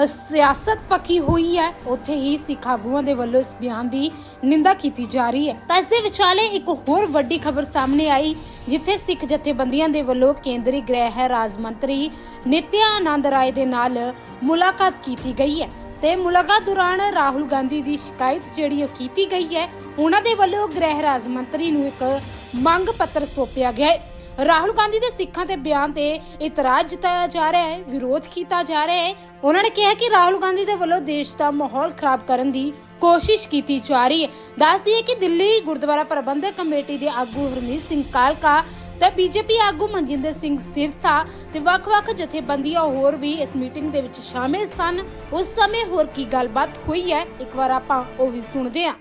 ਸਿਆਸਤ ਪੱਕੀ ਹੋਈ ਹੈ, ਉੱਥੇ ਹੀ ਸਿੱਖ ਆਗੂਆਂ ਦੇ ਵੱਲੋਂ ਇਸ ਬਿਆਨ ਦੀ ਨਿੰਦਾ ਕੀਤੀ ਜਾ ਰਹੀ ਹੈ। ਤਾਂ ਇਸ ਦੇ ਵਿਚਾਲੇ ਇੱਕ ਹੋਰ ਵੱਡੀ ਖਬਰ ਸਾਹਮਣੇ ਆਈ, ਜਿੱਥੇ ਸਿੱਖ ਜਥੇਬੰਦੀਆਂ ਦੇ ਵੱਲੋਂ ਕੇਂਦਰੀ ਗ੍ਰਹਿ ਰਾਜ ਮੰਤਰੀ ਨਿਤਿਆ ਆਨੰਦ ਰਾਏ ਦੇ ਨਾਲ ਮੁਲਾਕਾਤ ਕੀਤੀ ਗਈ ਹੈ। ਤੇ ਮੁਲਾਕਾਤ ਦੌਰਾਨ ਰਾਹੁਲ ਗਾਂਧੀ ਦੀ ਸ਼ਿਕਾਇਤ ਜਿਹੜੀ ਉਹ ਕੀਤੀ ਗਈ ਹੈ, ਉਹਨਾਂ ਦੇ ਵੱਲੋਂ ਗ੍ਰਹਿ ਰਾਜ ਮੰਤਰੀ ਨੂੰ ਇੱਕ ਮੰਗ ਪੱਤਰ ਸੌਂਪਿਆ ਗਿਆ ਹੈ। ਰਾਹੁਲ ਗਾਂਧੀ ਦੇ ਸਿੱਖਾਂ ਦੇ ਬਿਆਨ ਤੇ ਇਤਰਾਜ਼ ਜਤਾਇਆ ਜਾ ਰਿਹਾ ਹੈ, ਵਿਰੋਧ ਕੀਤਾ ਜਾ ਰਿਹਾ ਹੈ। ਉਹਨਾਂ ਨੇ ਕਿਹਾ ਕਿ ਰਾਹੁਲ ਗਾਂਧੀ ਦੇ ਵੱਲੋਂ ਦੇਸ਼ ਦਾ ਮਾਹੌਲ ਖਰਾਬ ਕਰਨ ਦੀ ਕੋਸ਼ਿਸ਼ ਕੀਤੀ ਜਾ ਰਹੀ ਹੈ। ਦੱਸਦੀ ਹੈ ਕਿ ਦਿੱਲੀ ਗੁਰਦੁਆਰਾ ਪ੍ਰਬੰਧਕ ਕਮੇਟੀ ਦੇ ਆਗੂ ਹਰਮੀਤ ਸਿੰਘ ਕਾਲਕਾ ਤੇ ਬੀਜੇਪੀ ਆਗੂ ਮਨਜਿੰਦਰ ਸਿੰਘ ਸਿਰਸਾ ਤੇ ਵੱਖ-ਵੱਖ ਜਥੇਬੰਦੀਆਂ ਹੋਰ ਵੀ ਇਸ ਮੀਟਿੰਗ ਦੇ ਵਿੱਚ ਸ਼ਾਮਿਲ ਸਨ। ਉਸ ਸਮੇਂ ਹੋਰ ਕੀ ਗੱਲਬਾਤ ਹੋਈ ਹੈ, ਇੱਕ ਵਾਰ ਆਪਾਂ ਉਹ ਵੀ ਸੁਣਦੇ ਹਾਂ।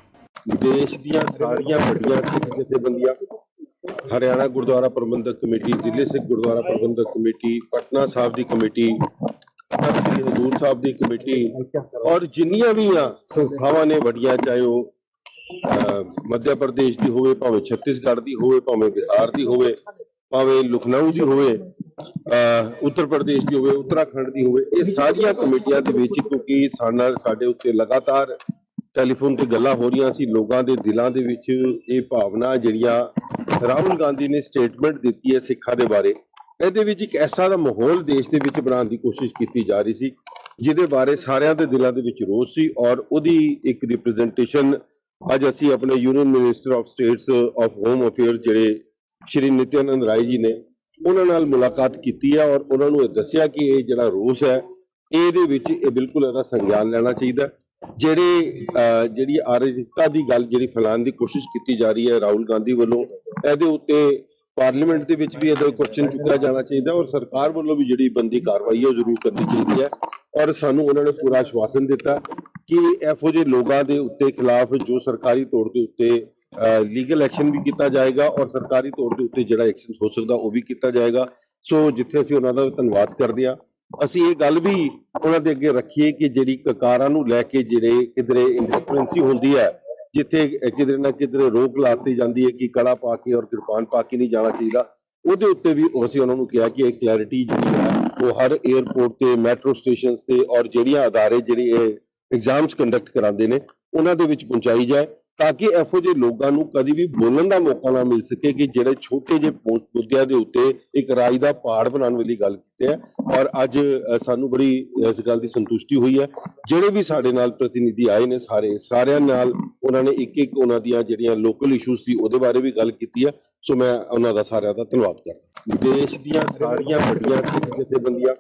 ਦੇਸ਼ ਦੀਆਂ ਸਾਰੀਆਂ ਵੱਡੀਆਂ ਸਿੱਖ ਜਥੇਬੰਦੀਆਂ ਹਰਿਆਣਾ ਗੁਰਦੁਆਰਾ ਪ੍ਰਬੰਧਕ ਕਮੇਟੀ ਜ਼ਿਲ੍ਹੇ ਸਿੱਖ ਗੁਰਦੁਆਰਾ ਪ੍ਰਬੰਧਕ ਕਮੇਟੀ ਪਟਨਾ ਸਾਹਿਬ ਦੀ ਕਮੇਟੀ ਸ੍ਰੀ ਹਜ਼ੂਰ ਸਾਹਿਬ ਦੀ ਕਮੇਟੀ ਔਰ ਜਿੰਨੀਆਂ ਵੀ ਆ ਸੰਸਥਾਵਾਂ ਨੇ ਵੱਡੀਆਂ ਚਾਹੇ ਉਹ ਮੱਧ ਪ੍ਰਦੇਸ਼ ਦੀ ਹੋਵੇ ਭਾਵੇਂ ਛੱਤੀਸਗੜ੍ਹ ਦੀ ਹੋਵੇ ਭਾਵੇਂ ਬਿਹਾਰ ਦੀ ਹੋਵੇ ਭਾਵੇਂ ਲਖਨਊ ਦੀ ਹੋਵੇ ਅਹ, ਉੱਤਰ ਪ੍ਰਦੇਸ਼ ਦੀ ਹੋਵੇ ਉੱਤਰਾਖੰਡ ਦੀ ਹੋਵੇ ਇਹ ਸਾਰੀਆਂ ਕਮੇਟੀਆਂ ਦੇ ਵਿੱਚ ਕਿਉਂਕਿ ਸਾਡਾ ਸਾਡੇ ਉੱਤੇ ਲਗਾਤਾਰ ਟੈਲੀਫੋਨ ਤੇ ਗੱਲਾਂ ਹੋ ਰਹੀਆਂ ਸੀ, ਲੋਕਾਂ ਦੇ ਦਿਲਾਂ ਦੇ ਵਿੱਚ ਇਹ ਭਾਵਨਾ ਜਿਹੜੀਆਂ ਰਾਹੁਲ ਗਾਂਧੀ ਨੇ ਸਟੇਟਮੈਂਟ ਦਿੱਤੀ ਹੈ ਸਿੱਖਾਂ ਦੇ ਬਾਰੇ, ਇਹਦੇ ਵਿੱਚ ਇੱਕ ਐਸਾ ਦਾ ਮਾਹੌਲ ਦੇਸ਼ ਦੇ ਵਿੱਚ ਬਣਾਉਣ ਦੀ ਕੋਸ਼ਿਸ਼ ਕੀਤੀ ਜਾ ਰਹੀ ਸੀ, ਜਿਹਦੇ ਬਾਰੇ ਸਾਰਿਆਂ ਦੇ ਦਿਲਾਂ ਦੇ ਵਿੱਚ ਰੋਸ ਸੀ ਔਰ ਉਹਦੀ ਇੱਕ ਰਿਪਰੈਜ਼ੈਂਟੇਸ਼ਨ ਅੱਜ ਅਸੀਂ ਆਪਣੇ union minister of states of home affair ਜਿਹੜੇ ਸ਼੍ਰੀ ਨਿਤਿਆਨੰਦ ਰਾਏ ਜੀ ਨੇ, ਉਹਨਾਂ ਨਾਲ ਮੁਲਾਕਾਤ ਕੀਤੀ ਹੈ ਔਰ ਉਹਨਾਂ ਨੂੰ ਇਹ ਦੱਸਿਆ ਕਿ ਇਹ ਜਿਹੜਾ ਰੋਸ ਹੈ, ਇਹਦੇ ਵਿੱਚ ਇਹ ਬਿਲਕੁਲ ਇਹਦਾ ਸੰਗਿਆਨ ਲੈਣਾ ਚਾਹੀਦਾ ਜਿਹੜੇ ਜਿਹੜੀ ਅਰਾਜਕਤਾ ਦੀ ਗੱਲ, ਜਿਹੜੀ ਫੈਲਾਉਣ ਦੀ ਕੋਸ਼ਿਸ਼ ਕੀਤੀ ਜਾ ਰਹੀ ਹੈ ਰਾਹੁਲ ਗਾਂਧੀ ਵੱਲੋਂ, ਇਹਦੇ ਉੱਤੇ ਪਾਰਲੀਮੈਂਟ ਦੇ ਵਿੱਚ ਵੀ ਇਹਦਾ ਕੁਐਸਚਨ ਚੁੱਕਿਆ ਜਾਣਾ ਚਾਹੀਦਾ ਔਰ ਸਰਕਾਰ ਵੱਲੋਂ ਵੀ ਜਿਹੜੀ ਬੰਦੀ ਕਾਰਵਾਈ ਹੈ ਉਹ ਜ਼ਰੂਰ ਕਰਨੀ ਚਾਹੀਦੀ ਹੈ ਔਰ ਸਾਨੂੰ ਉਹਨਾਂ ਨੇ ਪੂਰਾ ਆਸ਼ਵਾਸਨ ਦਿੱਤਾ ਕਿ ਇਹੋ ਜਿਹੇ ਲੋਕਾਂ ਦੇ ਉੱਤੇ ਖਿਲਾਫ ਜੋ ਸਰਕਾਰੀ ਤੌਰ ਦੇ ਉੱਤੇ ਲੀਗਲ ਐਕਸ਼ਨ ਵੀ ਕੀਤਾ ਜਾਏਗਾ ਔਰ ਸਰਕਾਰੀ ਤੌਰ ਦੇ ਉੱਤੇ ਜਿਹੜਾ ਐਕਸ਼ਨ ਹੋ ਸਕਦਾ ਉਹ ਵੀ ਕੀਤਾ ਜਾਏਗਾ। ਸੋ ਜਿੱਥੇ ਅਸੀਂ ਉਹਨਾਂ ਦਾ ਧੰਨਵਾਦ ਕਰਦੇ ਹਾਂ ਅਸੀਂ ਇਹ ਗੱਲ ਵੀ ਉਹਨਾਂ ਦੇ ਅੱਗੇ ਰੱਖੀਏ ਕਿ ਜਿਹੜੀ ਕਕਾਰਾਂ ਨੂੰ ਲੈ ਕੇ ਜਿਹੜੇ ਕਿਧਰੇ ਇੰਡਿਸਪੈਂਸੀ ਹੁੰਦੀ ਹੈ, ਜਿੱਥੇ ਕਿਧਰੇ ਨਾ ਕਿਧਰੇ ਰੋਕ ਲਾਤੀ ਜਾਂਦੀ ਹੈ ਕਿ ਕਲਾ ਪਾ ਕੇ ਔਰ ਕਿਰਪਾਨ ਪਾ ਕੇ ਨਹੀਂ ਜਾਣਾ ਚਾਹੀਦਾ, ਉਹਦੇ ਉੱਤੇ ਵੀ ਅਸੀਂ ਉਹਨਾਂ ਨੂੰ ਕਿਹਾ ਕਿ ਇਹ ਕਲੈਰਿਟੀ ਜਿਹੜੀ ਹੈ, ਉਹ ਹਰ 에ਅਰਪੋਰਟ ਤੇ ਮੈਟਰੋ ਸਟੇਸ਼ਨਸ ਤੇ ਔਰ ਜਿਹੜੀਆਂ ਅਦਾਰੇ, ਜਿਹੜੀ ਇਹ ਐਗਜ਼ਾਮਸ ਕੰਡਕਟ ਕਰਾਉਂਦੇ ਨੇ, ਉਹਨਾਂ ਦੇ ਵਿੱਚ ਪਹੁੰਚਾਈ ਜਾਏ। ਤਾਂ ਕਿ ਇਹੋ ਜਿਹੇ ਲੋਕਾਂ ਨੂੰ ਕਦੀ ਵੀ ਬੋਲਣ ਦਾ ਮੌਕਾ ਨਾ ਮਿਲ ਸਕੇ ਕਿ ਜਿਹੜੇ ਛੋਟੇ ਜਿਹੇ ਮੁੱਦਿਆਂ ਦੇ ਉੱਤੇ ਇੱਕ ਰਾਜ ਦਾ ਪਹਾੜ ਬਣਾਉਣ ਵਾਲੀ ਗੱਲ ਕੀਤੀ ਹੈ। ਔਰ ਅੱਜ ਸਾਨੂੰ ਬੜੀ ਇਸ ਗੱਲ ਦੀ ਸੰਤੁਸ਼ਟੀ ਹੋਈ ਹੈ। ਜਿਹੜੇ ਵੀ ਸਾਡੇ ਨਾਲ ਪ੍ਰਤੀਨਿਧੀ ਆਏ ਨੇ ਸਾਰੇ, ਸਾਰਿਆਂ ਨਾਲ ਉਹਨਾਂ ਨੇ ਇੱਕ ਇੱਕ ਉਹਨਾਂ ਦੀਆਂ ਜਿਹੜੀਆਂ ਲੋਕਲ ਇਸ਼ੂਜ਼ ਸੀ ਉਹਦੇ ਬਾਰੇ ਵੀ ਗੱਲ ਕੀਤੀ ਹੈ। ਸੋ ਮੈਂ ਉਹਨਾਂ ਦਾ ਸਾਰਿਆਂ ਦਾ ਧੰਨਵਾਦ ਕਰਦਾ ਦੇਸ਼ ਦੀਆਂ ਸਾਰੀਆਂ ਵੱਡੀਆਂ ਜਥੇਬੰਦੀਆਂ,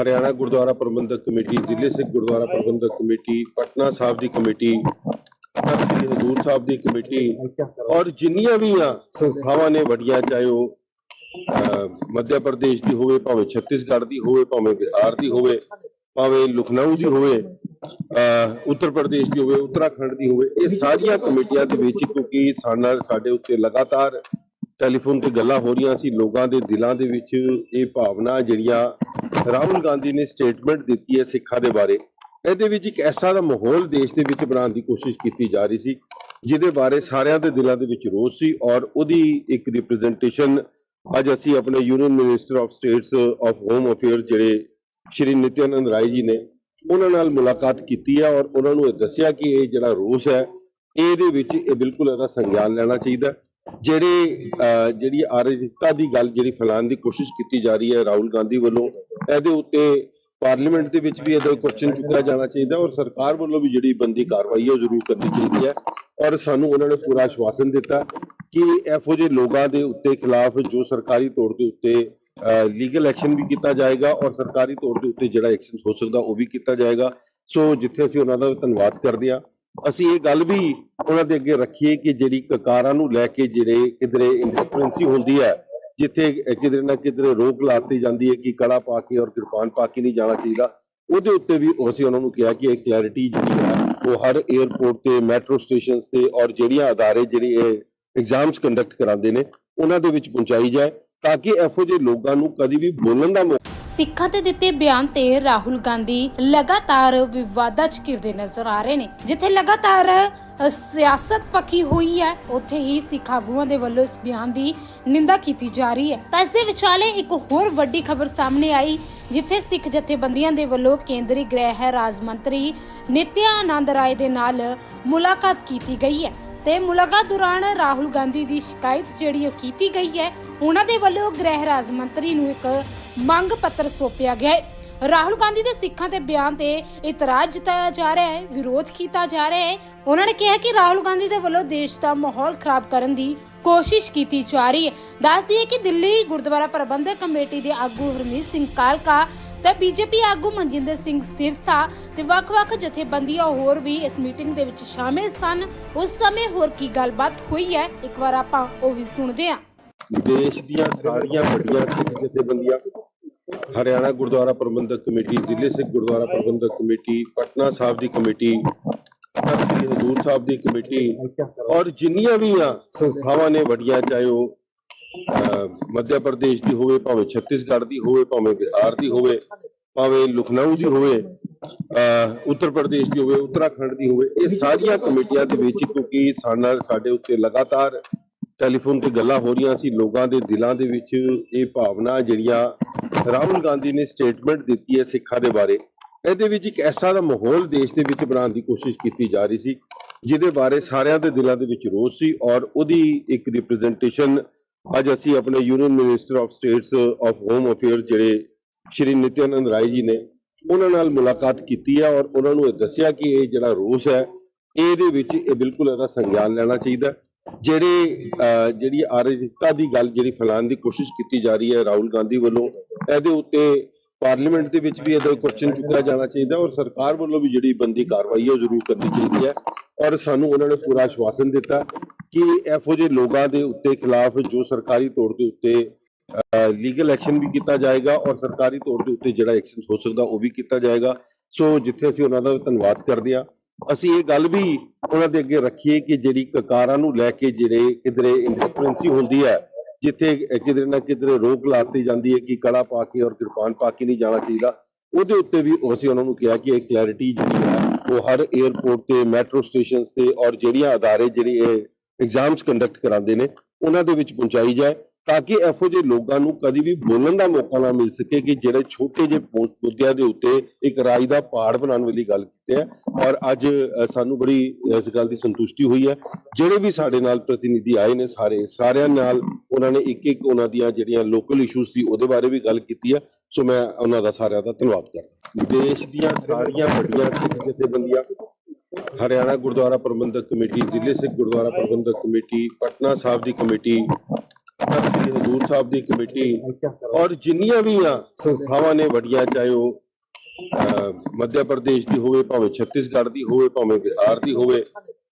ਹਰਿਆਣਾ ਗੁਰਦੁਆਰਾ ਪ੍ਰਬੰਧਕ ਕਮੇਟੀ, ਜ਼ਿਲ੍ਹੇ ਸਿੱਖ ਗੁਰਦੁਆਰਾ ਪ੍ਰਬੰਧਕ ਕਮੇਟੀ, ਪਟਨਾ ਸਾਹਿਬ ਦੀ ਕਮੇਟੀ ਸ੍ਰੀ ਹਜ਼ੂਰ ਸਾਹਿਬ ਦੀ ਕਮੇਟੀ ਔਰ ਜਿੰਨੀਆਂ ਵੀ ਆ ਸੰਸਥਾਵਾਂ ਨੇ ਵੱਡੀਆਂ ਚਾਹੇ ਉਹ ਮੱਧ ਪ੍ਰਦੇਸ਼ ਦੀ ਹੋਵੇ ਭਾਵੇਂ ਛੱਤੀਸਗੜ੍ਹ ਦੀ ਹੋਵੇ ਭਾਵੇਂ ਬਿਹਾਰ ਦੀ ਹੋਵੇ ਭਾਵੇਂ ਲਖਨਊ ਦੀ ਹੋਵੇ ਅਹ, ਉੱਤਰ ਪ੍ਰਦੇਸ਼ ਦੀ ਹੋਵੇ ਉੱਤਰਾਖੰਡ ਦੀ ਹੋਵੇ ਇਹ ਸਾਰੀਆਂ ਕਮੇਟੀਆਂ ਦੇ ਵਿੱਚ ਕਿਉਂਕਿ ਸਾਡਾ ਸਾਡੇ ਉੱਤੇ ਲਗਾਤਾਰ ਟੈਲੀਫੋਨ ਤੇ ਗੱਲਾਂ ਹੋ ਰਹੀਆਂ ਸੀ ਲੋਕਾਂ ਦੇ ਦਿਲਾਂ ਦੇ ਵਿੱਚ ਇਹ ਭਾਵਨਾ ਜਿਹੜੀਆਂ ਰਾਹੁਲ ਗਾਂਧੀ ਨੇ ਸਟੇਟਮੈਂਟ ਦਿੱਤੀ ਹੈ ਸਿੱਖਾਂ ਦੇ ਬਾਰੇ। ਇਹਦੇ ਵਿੱਚ ਇੱਕ ਐਸਾ ਦਾ ਮਾਹੌਲ ਦੇਸ਼ ਦੇ ਵਿੱਚ ਬਣਾਉਣ ਦੀ ਕੋਸ਼ਿਸ਼ ਕੀਤੀ ਜਾ ਰਹੀ ਸੀ, ਜਿਹਦੇ ਬਾਰੇ ਸਾਰਿਆਂ ਦੇ ਦਿਲਾਂ ਦੇ ਵਿੱਚ ਰੋਸ ਸੀ ਔਰ ਉਹਦੀ ਇੱਕ ਰਿਪਰੈਜ਼ੈਂਟੇਸ਼ਨ ਅੱਜ ਅਸੀਂ ਆਪਣੇ union minister of states of home affair ਜਿਹੜੇ ਸ਼੍ਰੀ ਨਿਤਿਆਨੰਦ ਰਾਏ ਜੀ ਨੇ ਉਹਨਾਂ ਨਾਲ ਮੁਲਾਕਾਤ ਕੀਤੀ ਹੈ ਔਰ ਉਹਨਾਂ ਨੂੰ ਇਹ ਦੱਸਿਆ ਕਿ ਇਹ ਜਿਹੜਾ ਰੋਸ ਹੈ, ਇਹਦੇ ਵਿੱਚ ਇਹ ਬਿਲਕੁਲ ਇਹਦਾ ਸੰਗਿਆਨ ਲੈਣਾ ਚਾਹੀਦਾ ਜਿਹੜੇ ਜਿਹੜੀ ਅਰਾਜਕਤਾ ਦੀ ਗੱਲ ਜਿਹੜੀ ਫੈਲਾਉਣ ਦੀ ਕੋਸ਼ਿਸ਼ ਕੀਤੀ ਜਾ ਰਹੀ ਹੈ ਰਾਹੁਲ ਗਾਂਧੀ ਵੱਲੋਂ, ਇਹਦੇ ਉੱਤੇ ਪਾਰਲੀਮੈਂਟ ਦੇ ਵਿੱਚ ਵੀ ਇਹਦਾ ਕੁਐਸਚਨ ਚੁੱਕਿਆ ਜਾਣਾ ਚਾਹੀਦਾ ਔਰ ਸਰਕਾਰ ਵੱਲੋਂ ਵੀ ਜਿਹੜੀ ਬੰਦੀ ਕਾਰਵਾਈ ਹੈ ਉਹ ਜ਼ਰੂਰ ਕਰਨੀ ਚਾਹੀਦੀ ਹੈ ਔਰ ਸਾਨੂੰ ਉਹਨਾਂ ਨੇ ਪੂਰਾ ਆਸ਼ਵਾਸਨ ਦਿੱਤਾ ਕਿ ਇਹੋ ਜਿਹੇ ਲੋਕਾਂ ਦੇ ਉੱਤੇ ਖਿਲਾਫ ਜੋ ਸਰਕਾਰੀ ਤੌਰ ਦੇ ਉੱਤੇ ਲੀਗਲ ਐਕਸ਼ਨ ਵੀ ਕੀਤਾ ਜਾਏਗਾ ਔਰ ਸਰਕਾਰੀ ਤੌਰ ਦੇ ਉੱਤੇ ਜਿਹੜਾ ਐਕਸ਼ਨ ਹੋ ਸਕਦਾ ਉਹ ਵੀ ਕੀਤਾ ਜਾਏਗਾ। ਸੋ ਜਿੱਥੇ ਅਸੀਂ ਉਹਨਾਂ ਦਾ ਧੰਨਵਾਦ ਕਰਦੇ ਹਾਂ, ਅਸੀਂ ਇਹ ਗੱਲ ਵੀ ਉਹਨਾਂ ਦੇ ਅੱਗੇ ਰੱਖੀਏ ਕਿ ਜਿਹੜੀ ਕਕਾਰਾਂ ਨੂੰ ਲੈ ਕੇ ਜਿਹੜੇ ਕਿਧਰੇ ਇੰਡਿਸਪੈਂਸੀ ਹੁੰਦੀ ਹੈ ਜਿੱਥੇ ਕਿਧਰੇ ਨਾ ਕਿਧਰੇ ਰੋਕ ਲਾਤੀ ਜਾਂਦੀ ਹੈ ਕਿ ਕੜਾ ਪਾ ਕੇ ਔਰ ਕਿਰਪਾਨ ਪਾ ਕੇ ਨਹੀਂ ਜਾਣਾ ਚਾਹੀਦਾ। ਉਹਦੇ ਉੱਤੇ ਵੀ ਅਸੀਂ ਉਹਨਾਂ ਨੂੰ ਕਿਹਾ ਕਿ ਇਹ ਕਲੈਰਿਟੀ ਜਿਹੜੀ ਹੈ, ਉਹ ਹਰ 에ਅਰਪੋਰਟ ਤੇ ਮੈਟਰੋ ਸਟੇਸ਼ਨਸ ਤੇ ਔਰ ਜਿਹੜੀਆਂ ਅਦਾਰੇ, ਜਿਹੜੇ ਇਹ ਐਗਜ਼ਾਮਸ ਕੰਡਕਟ ਕਰਾਉਂਦੇ ਨੇ, ਉਹਨਾਂ ਦੇ ਵਿੱਚ ਪਹੁੰਚਾਈ ਜਾਏ ਤਾਂ ਕਿ ਇਹੋ ਜਿਹੇ ਲੋਕਾਂ ਨੂੰ ਕਦੀ ਵੀ ਬੋਲਣ ਦਾ ਮੌਕਾ ਸਿੱਖਾਂ ਤੇ ਦਿੱਤੇ ਬਿਆਨ ਤੇ ਰਾਹੁਲ ਗਾਂਧੀ ਲਗਾਤਾਰ ਵਿਵਾਦਾਂ 'ਚ ਘਿਰਦੇ ਨਜ਼ਰ ਆ ਰਹੇ ਨੇ, ਜਿੱਥੇ ਲਗਾਤਾਰ ਸਿਆਸਤ ਪੱਕੀ ਹੋਈ ਹੈ, ਉੱਥੇ ਹੀ ਸਿੱਖ ਆਗੂਆਂ ਦੇ ਵੱਲੋਂ ਇਸ ਬਿਆਨ ਦੀ ਨਿੰਦਾ ਕੀਤੀ ਜਾ ਰਹੀ ਹੈ। ਤਾਂ ਇਸ ਦੇ ਵਿਚਾਲੇ ਇੱਕ ਹੋਰ ਵੱਡੀ ਖਬਰ ਸਾਹਮਣੇ ਆਈ, ਜਿੱਥੇ ਸਿੱਖ ਜਥੇਬੰਦੀਆਂ ਦੇ ਵੱਲੋਂ ਕੇਂਦਰੀ ਗ੍ਰਹਿ ਰਾਜ ਮੰਤਰੀ ਨਿਤਿਆ ਆਨੰਦ ਰਾਏ ਦੇ ਨਾਲ ਮੁਲਾਕਾਤ ਕੀਤੀ ਗਈ ਹੈ। ਤੇ ਮੁਲਾਕਾਤ ਦੌਰਾਨ ਰਾਹੁਲ ਗਾਂਧੀ ਦੀ ਸ਼ਿਕਾਇਤ ਜਿਹੜੀ ਉਹ ਕੀਤੀ ਗਈ ਹੈ, ਉਹਨਾਂ ਦੇ ਵੱਲੋਂ ਗ੍ਰਹਿ ਰਾਜ ਮੰਤਰੀ ਨੂੰ ਇੱਕ ਮੰਗ ਪੱਤਰ ਸੌਂਪਿਆ ਗਿਆ ਹੈ। ਰਾਹੁਲ ਗਾਂਧੀ ਦੇ ਸਿੱਖਾਂ ਦੇ ਬਿਆਨ ਤੇ ਇਤਰਾਜ਼ ਜਤਾਇਆ ਜਾ ਰਿਹਾ ਹੈ, ਵਿਰੋਧ ਕੀਤਾ ਜਾ ਰਿਹਾ ਹੈ। ਉਹਨਾਂ ਨੇ ਕਿਹਾ ਕਿ ਰਾਹੁਲ ਗਾਂਧੀ ਦੇ ਵੱਲੋਂ ਦੇਸ਼ ਦਾ ਮਾਹੌਲ ਖਰਾਬ ਕਰਨ ਦੀ ਕੋਸ਼ਿਸ਼ ਕੀਤੀ ਜਾ ਰਹੀ ਹੈ। ਦੱਸਦੀ ਹੈ ਕਿ ਦਿੱਲੀ ਗੁਰਦੁਆਰਾ ਪ੍ਰਬੰਧਕ ਕਮੇਟੀ ਦੇ ਆਗੂ ਹਰਮੀਤ ਸਿੰਘ ਕਾਲਕਾ ਤੇ ਬੀਜੇਪੀ ਆਗੂ ਮਨਜਿੰਦਰ ਸਿੰਘ ਸਿਰਸਾ ਤੇ ਵੱਖ-ਵੱਖ ਜਥੇਬੰਦੀਆਂ ਹੋਰ ਵੀ ਇਸ ਮੀਟਿੰਗ ਦੇ ਵਿੱਚ ਸ਼ਾਮਿਲ ਸਨ। ਉਸ ਸਮੇਂ ਹੋਰ ਕੀ ਗੱਲਬਾਤ ਹੋਈ ਹੈ, ਇੱਕ ਵਾਰ ਆਪਾਂ ਉਹ ਵੀ ਸੁਣਦੇ ਹਾਂ। ਦੇਸ਼ ਦੀਆਂ ਸਾਰੀਆਂ ਵੱਡੀਆਂ ਸਿੱਖ ਜਥੇਬੰਦੀਆਂ ਹਰਿਆਣਾ ਗੁਰਦੁਆਰਾ ਪ੍ਰਬੰਧਕ ਕਮੇਟੀ ਜ਼ਿਲ੍ਹੇ ਸਿੱਖ ਗੁਰਦੁਆਰਾ ਪ੍ਰਬੰਧਕ ਕਮੇਟੀ ਪਟਨਾ ਸਾਹਿਬ ਦੀ ਕਮੇਟੀ ਸ੍ਰੀ ਹਜ਼ੂਰ ਸਾਹਿਬ ਦੀ ਕਮੇਟੀ ਔਰ ਜਿੰਨੀਆਂ ਵੀ ਆ ਸੰਸਥਾਵਾਂ ਨੇ ਵੱਡੀਆਂ ਚਾਹੇ ਉਹ ਮੱਧ ਪ੍ਰਦੇਸ਼ ਦੀ ਹੋਵੇ ਭਾਵੇਂ ਛੱਤੀਸਗੜ੍ਹ ਦੀ ਹੋਵੇ ਭਾਵੇਂ ਬਿਹਾਰ ਦੀ ਹੋਵੇ ਭਾਵੇਂ ਲਖਨਊ ਦੀ ਹੋਵੇ ਅਹ, ਉੱਤਰ ਪ੍ਰਦੇਸ਼ ਦੀ ਹੋਵੇ ਉੱਤਰਾਖੰਡ ਦੀ ਹੋਵੇ ਇਹ ਸਾਰੀਆਂ ਕਮੇਟੀਆਂ ਦੇ ਵਿੱਚ ਕਿਉਂਕਿ ਸਾਡਾ ਸਾਡੇ ਉੱਤੇ ਲਗਾਤਾਰ ਟੈਲੀਫੋਨ ਤੇ ਗੱਲਾਂ ਹੋ ਰਹੀਆਂ ਸੀ, ਲੋਕਾਂ ਦੇ ਦਿਲਾਂ ਦੇ ਵਿੱਚ ਇਹ ਭਾਵਨਾ ਜਿਹੜੀਆਂ ਰਾਹੁਲ ਗਾਂਧੀ ਨੇ ਸਟੇਟਮੈਂਟ ਦਿੱਤੀ ਹੈ ਸਿੱਖਾਂ ਦੇ ਬਾਰੇ, ਇਹਦੇ ਵਿੱਚ ਇੱਕ ਐਸਾ ਦਾ ਮਾਹੌਲ ਦੇਸ਼ ਦੇ ਵਿੱਚ ਬਣਾਉਣ ਦੀ ਕੋਸ਼ਿਸ਼ ਕੀਤੀ ਜਾ ਰਹੀ ਸੀ, ਜਿਹਦੇ ਬਾਰੇ ਸਾਰਿਆਂ ਦੇ ਦਿਲਾਂ ਦੇ ਵਿੱਚ ਰੋਸ ਸੀ ਔਰ ਉਹਦੀ ਇੱਕ ਰਿਪਰੈਜ਼ੈਂਟੇਸ਼ਨ ਅੱਜ ਅਸੀਂ ਆਪਣੇ union minister of states of home affair ਜਿਹੜੇ ਸ਼੍ਰੀ ਨਿਤਿਆਨੰਦ ਰਾਏ ਜੀ ਨੇ, ਉਹਨਾਂ ਨਾਲ ਮੁਲਾਕਾਤ ਕੀਤੀ ਹੈ ਔਰ ਉਹਨਾਂ ਨੂੰ ਇਹ ਦੱਸਿਆ ਕਿ ਇਹ ਜਿਹੜਾ ਰੋਸ ਹੈ, ਇਹਦੇ ਵਿੱਚ ਇਹ ਬਿਲਕੁਲ ਇਹਦਾ ਸੰਗਿਆਨ ਲੈਣਾ ਚਾਹੀਦਾ ਜਿਹੜੇ ਅਹ, ਜਿਹੜੀ ਅਰਾਜਕਤਾ ਦੀ ਗੱਲ ਜਿਹੜੀ ਫੈਲਾਉਣ ਦੀ ਕੋਸ਼ਿਸ਼ ਕੀਤੀ ਜਾ ਰਹੀ ਹੈ ਰਾਹੁਲ ਗਾਂਧੀ ਵੱਲੋਂ ਇਹਦੇ ਉੱਤੇ ਪਾਰਲੀਮੈਂਟ ਦੇ ਵਿੱਚ ਵੀ ਇਹਦਾ ਕੁਐਸਚਨ ਚੁੱਕਿਆ ਜਾਣਾ ਚਾਹੀਦਾ ਔਰ ਸਰਕਾਰ ਵੱਲੋਂ ਵੀ ਜਿਹੜੀ ਬੰਦੀ ਕਾਰਵਾਈ ਹੈ ਉਹ ਜ਼ਰੂਰ ਕਰਨੀ ਚਾਹੀਦੀ ਹੈ ਔਰ ਸਾਨੂੰ ਉਹਨਾਂ ਨੇ ਪੂਰਾ ਆਸ਼ਵਾਸਨ ਦਿੱਤਾ ਕਿ ਇਹੋ ਜਿਹੇ ਲੋਕਾਂ ਦੇ ਉੱਤੇ ਖਿਲਾਫ ਜੋ ਸਰਕਾਰੀ ਤੌਰ ਦੇ ਉੱਤੇ ਲੀਗਲ ਐਕਸ਼ਨ ਵੀ ਕੀਤਾ ਜਾਏਗਾ ਔਰ ਸਰਕਾਰੀ ਤੌਰ ਦੇ ਉੱਤੇ ਜਿਹੜਾ ਐਕਸ਼ਨ ਹੋ ਸਕਦਾ ਉਹ ਵੀ ਕੀਤਾ ਜਾਏਗਾ। ਸੋ ਜਿੱਥੇ ਅਸੀਂ ਉਹਨਾਂ ਦਾ ਧੰਨਵਾਦ ਕਰਦੇ ਹਾਂ ਅਸੀਂ ਇਹ ਗੱਲ ਵੀ ਉਹਨਾਂ ਦੇ ਅੱਗੇ ਰੱਖੀਏ ਕਿ ਜਿਹੜੀ ਕਕਾਰਾਂ ਨੂੰ ਲੈ ਕੇ ਜਿਹੜੇ ਕਿਧਰੇ ਇੰਡਿਸਪ੍ਰਿੰਸੀ ਹੁੰਦੀ ਹੈ, ਜਿੱਥੇ ਕਿਧਰੇ ਨਾ ਕਿਧਰੇ ਰੋਕ ਲਾਤੀ ਜਾਂਦੀ ਹੈ ਕਿ ਕੜਾ ਪਾ ਕੇ ਔਰ ਕਿਰਪਾਨ ਪਾ ਕੇ ਨਹੀਂ ਜਾਣਾ ਚਾਹੀਦਾ, ਉਹਦੇ ਉੱਤੇ ਵੀ ਅਸੀਂ ਉਹਨਾਂ ਨੂੰ ਕਿਹਾ ਕਿ ਇਹ ਕਲੈਰਿਟੀ ਜਿਹੜੀ ਹੈ, ਉਹ ਹਰ 에ਅਰਪੋਰਟ ਤੇ ਮੈਟਰੋ ਸਟੇਸ਼ਨਸ ਤੇ ਔਰ ਜਿਹੜੀਆਂ ਅਦਾਰੇ, ਜਿਹੜੇ ਇਹ ਐਗਜ਼ਾਮਸ ਕੰਡਕਟ ਕਰਾਉਂਦੇ ਨੇ, ਉਹਨਾਂ ਦੇ ਵਿੱਚ ਪਹੁੰਚਾਈ ਜਾਏ। ਤਾਂ ਕਿ ਇਹੋ ਜਿਹੇ ਲੋਕਾਂ ਨੂੰ ਕਦੀ ਵੀ ਬੋਲਣ ਦਾ ਮੌਕਾ ਨਾ ਮਿਲ ਸਕੇ ਕਿ ਜਿਹੜੇ ਛੋਟੇ ਜਿਹੇ ਮੁੱਦਿਆਂ ਦੇ ਉੱਤੇ ਇੱਕ ਰਾਜ ਦਾ ਪਹਾੜ ਬਣਾਉਣ ਵਾਲੀ ਗੱਲ ਕੀਤੀ ਹੈ ਔਰ ਅੱਜ ਸਾਨੂੰ ਬੜੀ, ਇਸ ਗੱਲ ਦੀ ਸੰਤੁਸ਼ਟੀ ਹੋਈ ਹੈ। ਜਿਹੜੇ ਵੀ ਸਾਡੇ ਨਾਲ ਪ੍ਰਤੀਨਿਧੀ ਆਏ ਨੇ ਸਾਰੇ, ਸਾਰਿਆਂ ਨਾਲ ਉਹਨਾਂ ਨੇ ਇੱਕ ਇੱਕ ਉਹਨਾਂ ਦੀਆਂ ਜਿਹੜੀਆਂ ਲੋਕਲ ਇਸ਼ੂਜ਼ ਸੀ, ਉਹਦੇ ਬਾਰੇ ਵੀ ਗੱਲ ਕੀਤੀ ਹੈ। ਸੋ ਮੈਂ ਉਹਨਾਂ ਦਾ ਸਾਰਿਆਂ ਦਾ ਧੰਨਵਾਦ ਕਰਦਾ ਦੇਸ਼ ਦੀਆਂ ਸਾਰੀਆਂ ਵੱਡੀਆਂ ਸਿੱਖ ਜਥੇਬੰਦੀਆਂ, ਹਰਿਆਣਾ ਗੁਰਦੁਆਰਾ ਪ੍ਰਬੰਧਕ ਕਮੇਟੀ, ਜ਼ਿਲ੍ਹੇ ਸਿੱਖ ਗੁਰਦੁਆਰਾ ਪ੍ਰਬੰਧਕ ਕਮੇਟੀ, ਪਟਨਾ ਸਾਹਿਬ ਦੀ ਕਮੇਟੀ ਹਜ਼ੂਰ ਸਾਹਿਬ ਦੀ ਕਮੇਟੀ ਔਰ ਜਿੰਨੀਆਂ ਵੀ ਆ ਸੰਸਥਾਵਾਂ ਨੇ ਵੱਡੀਆਂ ਚਾਹੇ ਉਹ ਮੱਧ ਪ੍ਰਦੇਸ਼ ਦੀ ਹੋਵੇ ਭਾਵੇਂ ਛੱਤੀਸਗੜ੍ਹ ਦੀ ਹੋਵੇ ਭਾਵੇਂ ਬਿਹਾਰ ਦੀ ਹੋਵੇ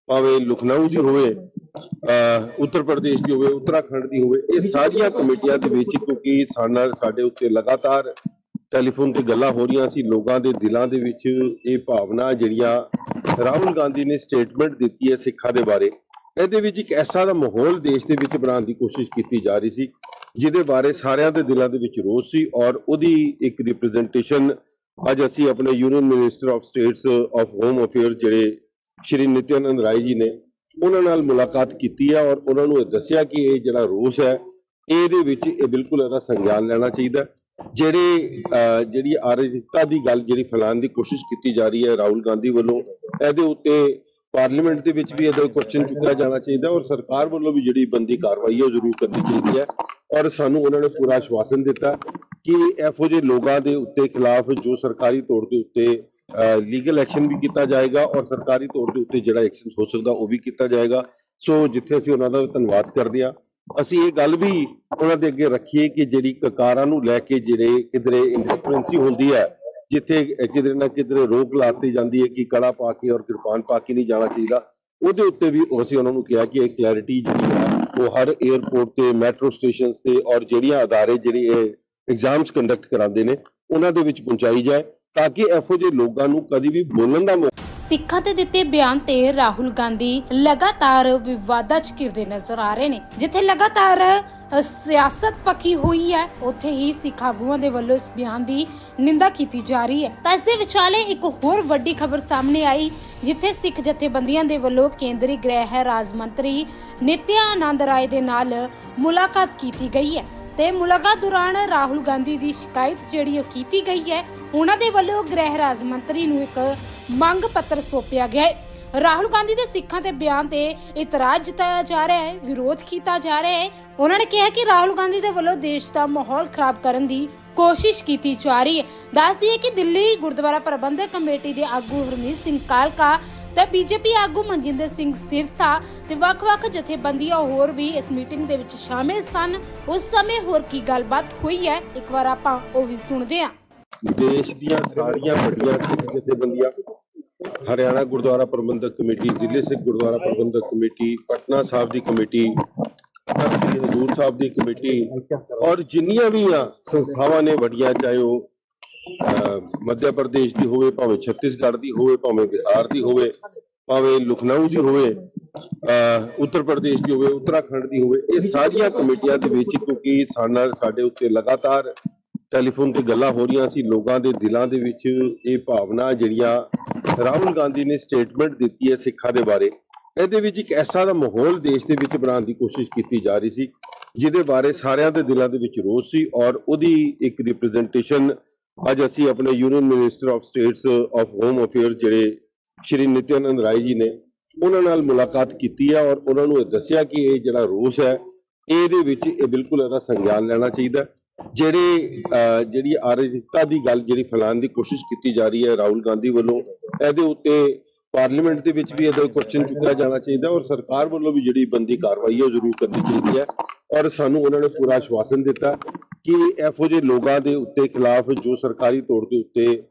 ਭਾਵੇਂ ਲਖਨਊ ਦੀ ਹੋਵੇ ਅਹ, ਉੱਤਰ ਪ੍ਰਦੇਸ਼ ਦੀ ਹੋਵੇ ਉੱਤਰਾਖੰਡ ਦੀ ਹੋਵੇ ਇਹ ਸਾਰੀਆਂ ਕਮੇਟੀਆਂ ਦੇ ਵਿੱਚ ਕਿਉਂਕਿ ਸਾਡਾ ਸਾਡੇ ਉੱਤੇ ਲਗਾਤਾਰ ਟੈਲੀਫੋਨ ਤੇ ਗੱਲਾਂ ਹੋ ਰਹੀਆਂ ਸੀ ਲੋਕਾਂ ਦੇ ਦਿਲਾਂ ਦੇ ਵਿੱਚ ਇਹ ਭਾਵਨਾ ਜਿਹੜੀਆਂ ਰਾਹੁਲ ਗਾਂਧੀ ਨੇ ਸਟੇਟਮੈਂਟ ਦਿੱਤੀ ਹੈ ਸਿੱਖਾਂ ਦੇ ਬਾਰੇ। ਇਹਦੇ ਵਿੱਚ ਇੱਕ ਐਸਾ ਦਾ ਮਾਹੌਲ ਦੇਸ਼ ਦੇ ਵਿੱਚ ਬਣਾਉਣ ਦੀ ਕੋਸ਼ਿਸ਼ ਕੀਤੀ ਜਾ ਰਹੀ ਸੀ, ਜਿਹਦੇ ਬਾਰੇ ਸਾਰਿਆਂ ਦੇ ਦਿਲਾਂ ਦੇ ਵਿੱਚ ਰੋਸ ਸੀ ਔਰ ਉਹਦੀ ਇੱਕ ਰਿਪਰੈਜ਼ੈਂਟੇਸ਼ਨ ਅੱਜ ਅਸੀਂ ਆਪਣੇ union minister of states of home affair ਜਿਹੜੇ ਸ਼੍ਰੀ ਨਿਤਿਆਨੰਦ ਰਾਏ ਜੀ ਨੇ, ਉਹਨਾਂ ਨਾਲ ਮੁਲਾਕਾਤ ਕੀਤੀ ਹੈ ਔਰ ਉਹਨਾਂ ਨੂੰ ਇਹ ਦੱਸਿਆ ਕਿ ਇਹ ਜਿਹੜਾ ਰੋਸ ਹੈ, ਇਹਦੇ ਵਿੱਚ ਇਹ ਬਿਲਕੁਲ ਇਹਦਾ ਸੰਗਿਆਨ ਲੈਣਾ ਚਾਹੀਦਾ ਜਿਹੜੇ ਜਿਹੜੀ ਅਰਾਜਕਤਾ ਦੀ ਗੱਲ ਜਿਹੜੀ ਫੈਲਾਉਣ ਦੀ ਕੋਸ਼ਿਸ਼ ਕੀਤੀ ਜਾ ਰਹੀ ਹੈ ਰਾਹੁਲ ਗਾਂਧੀ ਵੱਲੋਂ, ਇਹਦੇ ਉੱਤੇ ਪਾਰਲੀਮੈਂਟ ਦੇ ਵਿੱਚ ਵੀ ਇਹਦਾ ਕੁਐਸਚਨ ਚੁੱਕਿਆ ਜਾਣਾ ਚਾਹੀਦਾ ਔਰ ਸਰਕਾਰ ਵੱਲੋਂ ਵੀ ਜਿਹੜੀ ਬੰਦੀ ਕਾਰਵਾਈ ਹੈ ਉਹ ਜ਼ਰੂਰ ਕਰਨੀ ਚਾਹੀਦੀ ਹੈ ਔਰ ਸਾਨੂੰ ਉਹਨਾਂ ਨੇ ਪੂਰਾ ਆਸ਼ਵਾਸਨ ਦਿੱਤਾ ਕਿ ਇਹੋ ਜਿਹੇ ਲੋਕਾਂ ਦੇ ਉੱਤੇ ਖਿਲਾਫ ਜੋ ਸਰਕਾਰੀ ਤੌਰ ਦੇ ਉੱਤੇ ਲੀਗਲ ਐਕਸ਼ਨ ਵੀ ਕੀਤਾ ਜਾਏਗਾ ਔਰ ਸਰਕਾਰੀ ਤੌਰ ਦੇ ਉੱਤੇ ਜਿਹੜਾ ਐਕਸ਼ਨ ਹੋ ਸਕਦਾ ਉਹ ਵੀ ਕੀਤਾ ਜਾਏਗਾ। ਸੋ ਜਿੱਥੇ ਅਸੀਂ ਉਹਨਾਂ ਦਾ ਧੰਨਵਾਦ ਕਰਦੇ ਹਾਂ, ਅਸੀਂ ਇਹ ਗੱਲ ਵੀ ਉਹਨਾਂ ਦੇ ਅੱਗੇ ਰੱਖੀਏ ਕਿ ਜਿਹੜੀ ਕਕਾਰਾਂ ਨੂੰ ਲੈ ਕੇ ਜਿਹੜੇ ਕਿਧਰੇ ਇੰਡਿਸਪ੍ਰਿੰਸੀ ਹੁੰਦੀ ਹੈ ਜਿੱਥੇ ਕਿਧਰੇ ਨਾ ਕਿਧਰੇ ਰੋਕ ਲਾਤੀ ਜਾਂਦੀ ਹੈ ਕਿ ਕੜਾ ਪਾ ਕੇ ਔਰ ਕਿਰਪਾਨ ਪਾ ਕੇ ਨਹੀਂ ਜਾਣਾ ਚਾਹੀਦਾ। ਉਹਦੇ ਉੱਤੇ ਵੀ ਅਸੀਂ ਉਹਨਾਂ ਨੂੰ ਕਿਹਾ ਕਿ ਇਹ ਕਲੈਰਿਟੀ ਜਿਹੜੀ ਹੈ, ਉਹ ਹਰ 에ਅਰਪੋਰਟ ਤੇ ਮੈਟਰੋ ਸਟੇਸ਼ਨਸ ਤੇ ਔਰ ਜਿਹੜੀਆਂ ਅਦਾਰੇ, ਜਿਹੜੇ ਇਹ ਐਗਜ਼ਾਮਸ ਕੰਡਕਟ ਕਰਾਉਂਦੇ ਨੇ, ਉਹਨਾਂ ਦੇ ਵਿੱਚ ਪਹੁੰਚਾਈ ਜਾਏ ਤਾਂ ਕਿ ਇਹੋ ਜਿਹੇ ਲੋਕਾਂ ਨੂੰ ਕਦੀ ਵੀ ਬੋਲਣ ਦਾ ਮੌਕਾ ਸਿੱਖਾਂ ਤੇ ਦਿੱਤੇ ਬਿਆਨ ਤੇ ਰਾਹੁਲ ਗਾਂਧੀ ਲਗਾਤਾਰ ਵਿਵਾਦਾਂ 'ਚ ਘਿਰਦੇ ਨਜ਼ਰ ਆ ਰਹੇ ਨੇ, ਜਿੱਥੇ ਲਗਾਤਾਰ ਸਿਆਸਤ ਪੱਕੀ ਹੋਈ ਹੈ, ਉੱਥੇ ਹੀ ਸਿੱਖ ਆਗੂਆਂ ਦੇ ਵੱਲੋਂ ਇਸ ਬਿਆਨ ਦੀ ਨਿੰਦਾ ਕੀਤੀ ਜਾ ਰਹੀ ਹੈ। ਤਾਂ ਇਸ ਦੇ ਵਿਚਾਲੇ ਇੱਕ ਹੋਰ ਵੱਡੀ ਖਬਰ ਸਾਹਮਣੇ ਆਈ, ਜਿੱਥੇ ਸਿੱਖ ਜਥੇਬੰਦੀਆਂ ਦੇ ਵੱਲੋਂ ਕੇਂਦਰੀ ਗ੍ਰਹਿ ਰਾਜ ਮੰਤਰੀ ਨਿਤਿਆ ਆਨੰਦ ਰਾਏ ਦੇ ਨਾਲ ਮੁਲਾਕਾਤ ਕੀਤੀ ਗਈ ਹੈ। ਤੇ ਮੁਲਾਕਾਤ ਦੌਰਾਨ ਰਾਹੁਲ ਗਾਂਧੀ ਦੀ ਸ਼ਿਕਾਇਤ ਜਿਹੜੀ ਉਹ ਕੀਤੀ ਗਈ ਹੈ, ਉਹਨਾਂ ਦੇ ਵੱਲੋਂ ਗ੍ਰਹਿ ਰਾਜ ਮੰਤਰੀ ਨੂੰ ਇੱਕ ਮੰਗ ਪੱਤਰ ਸੌਂਪਿਆ ਗਿਆ ਹੈ। ਰਾਹੁਲ ਗਾਂਧੀ ਦੇ ਸਿੱਖਾਂ ਦੇ ਬਿਆਨ ਤੇ ਇਤਰਾਜ਼ ਜਤਾਇਆ ਜਾ ਰਿਹਾ ਹੈ, ਵਿਰੋਧ ਕੀਤਾ ਜਾ ਰਿਹਾ ਹੈ। ਉਹਨਾਂ ਨੇ ਕਿਹਾ ਕਿ ਰਾਹੁਲ ਗਾਂਧੀ ਦੇ ਵੱਲੋਂ ਦੇਸ਼ ਦਾ ਮਾਹੌਲ ਖਰਾਬ ਕਰਨ ਦੀ ਕੋਸ਼ਿਸ਼ ਕੀਤੀ ਜਾ ਰਹੀ ਹੈ। ਦੱਸਦੀ ਹੈ ਕਿ ਦਿੱਲੀ ਗੁਰਦੁਆਰਾ ਪ੍ਰਬੰਧਕ ਕਮੇਟੀ ਦੇ ਆਗੂ ਹਰਮੀਤ ਸਿੰਘ ਕਾਲਕਾ ਤੇ ਬੀਜੇਪੀ ਆਗੂ ਮਨਜਿੰਦਰ ਸਿੰਘ ਸਿਰਸਾ ਤੇ ਵੱਖ-ਵੱਖ ਜਥੇਬੰਦੀਆਂ ਹੋਰ ਵੀ ਇਸ ਮੀਟਿੰਗ ਦੇ ਵਿੱਚ ਸ਼ਾਮਿਲ ਸਨ। ਉਸ ਸਮੇਂ ਹੋਰ ਕੀ ਗੱਲਬਾਤ ਹੋਈ ਹੈ, ਇੱਕ ਵਾਰ ਆਪਾਂ ਉਹ ਵੀ ਸੁਣਦੇ ਹਾਂ। ਦੇਸ਼ ਦੀਆਂ ਸਾਰੀਆਂ ਵੱਡੀਆਂ ਸਿੱਖ ਜਥੇਬੰਦੀਆਂ ਹਰਿਆਣਾ ਗੁਰਦੁਆਰਾ ਪ੍ਰਬੰਧਕ ਕਮੇਟੀ ਜ਼ਿਲ੍ਹੇ ਸਿੱਖ ਗੁਰਦੁਆਰਾ ਪ੍ਰਬੰਧਕ ਕਮੇਟੀ ਪਟਨਾ ਸਾਹਿਬ ਦੀ ਕਮੇਟੀ ਸ੍ਰੀ ਹਜ਼ੂਰ ਸਾਹਿਬ ਦੀ ਕਮੇਟੀ ਔਰ ਜਿੰਨੀਆਂ ਵੀ ਆ ਸੰਸਥਾਵਾਂ ਨੇ ਵੱਡੀਆਂ ਚਾਹੇ ਉਹ ਮੱਧ ਪ੍ਰਦੇਸ਼ ਦੀ ਹੋਵੇ ਭਾਵੇਂ ਛੱਤੀਸਗੜ੍ਹ ਦੀ ਹੋਵੇ ਭਾਵੇਂ ਬਿਹਾਰ ਦੀ ਹੋਵੇ ਭਾਵੇਂ ਲਖਨਊ ਦੀ ਹੋਵੇ ਅਹ, ਉੱਤਰ ਪ੍ਰਦੇਸ਼ ਦੀ ਹੋਵੇ ਉੱਤਰਾਖੰਡ ਦੀ ਹੋਵੇ ਇਹ ਸਾਰੀਆਂ ਕਮੇਟੀਆਂ ਦੇ ਵਿੱਚ ਕਿਉਂਕਿ ਸਾਡਾ ਸਾਡੇ ਉੱਤੇ ਲਗਾਤਾਰ ਟੈਲੀਫੋਨ ਤੇ ਗੱਲਾਂ ਹੋ ਰਹੀਆਂ ਸੀ, ਲੋਕਾਂ ਦੇ ਦਿਲਾਂ ਦੇ ਵਿੱਚ ਇਹ ਭਾਵਨਾ ਜਿਹੜੀਆਂ ਰਾਹੁਲ ਗਾਂਧੀ ਨੇ ਸਟੇਟਮੈਂਟ ਦਿੱਤੀ ਹੈ ਸਿੱਖਾਂ ਦੇ ਬਾਰੇ, ਇਹਦੇ ਵਿੱਚ ਇੱਕ ਐਸਾ ਦਾ ਮਾਹੌਲ ਦੇਸ਼ ਦੇ ਵਿੱਚ ਬਣਾਉਣ ਦੀ ਕੋਸ਼ਿਸ਼ ਕੀਤੀ ਜਾ ਰਹੀ ਸੀ, ਜਿਹਦੇ ਬਾਰੇ ਸਾਰਿਆਂ ਦੇ ਦਿਲਾਂ ਦੇ ਵਿੱਚ ਰੋਸ ਸੀ ਔਰ ਉਹਦੀ ਇੱਕ ਰਿਪਰੈਜ਼ੈਂਟੇਸ਼ਨ ਅੱਜ ਅਸੀਂ ਆਪਣੇ union minister of states of home affairs ਜਿਹੜੇ ਸ਼੍ਰੀ ਨਿਤਿਆਨੰਦ ਰਾਏ ਜੀ ਨੇ, ਉਹਨਾਂ ਨਾਲ ਮੁਲਾਕਾਤ ਕੀਤੀ ਹੈ ਔਰ ਉਹਨਾਂ ਨੂੰ ਇਹ ਦੱਸਿਆ ਕਿ ਇਹ ਜਿਹੜਾ ਰੋਸ ਹੈ, ਇਹਦੇ ਵਿੱਚ ਇਹ ਬਿਲਕੁਲ ਇਹਦਾ ਸੰਗਿਆਨ ਲੈਣਾ ਚਾਹੀਦਾ ਜਿਹੜੇ ਜਿਹੜੀ ਅਰਾਜਕਤਾ ਦੀ ਗੱਲ, ਜਿਹੜੀ ਫੈਲਾਉਣ ਦੀ ਕੋਸ਼ਿਸ਼ ਕੀਤੀ ਜਾ ਰਹੀ ਹੈ ਰਾਹੁਲ ਗਾਂਧੀ ਵੱਲੋਂ, ਇਹਦੇ ਉੱਤੇ ਪਾਰਲੀਮੈਂਟ ਦੇ ਵਿੱਚ ਵੀ ਇਹਦਾ ਕੁਐਸਚਨ ਚੁੱਕਿਆ ਜਾਣਾ ਚਾਹੀਦਾ ਔਰ ਸਰਕਾਰ ਵੱਲੋਂ ਵੀ ਜਿਹੜੀ ਬੰਦੀ ਕਾਰਵਾਈ ਹੈ ਉਹ ਜ਼ਰੂਰ ਕਰਨੀ ਚਾਹੀਦੀ ਹੈ ਔਰ ਸਾਨੂੰ ਉਹਨਾਂ ਨੇ ਪੂਰਾ ਆਸ਼ਵਾਸਨ ਦਿੱਤਾ ਕਿ ਇਹੋ ਜਿਹੇ ਲੋਕਾਂ ਦੇ ਉੱਤੇ ਖਿਲਾਫ ਜੋ ਸਰਕਾਰੀ ਤੌਰ ਦੇ ਉੱਤੇ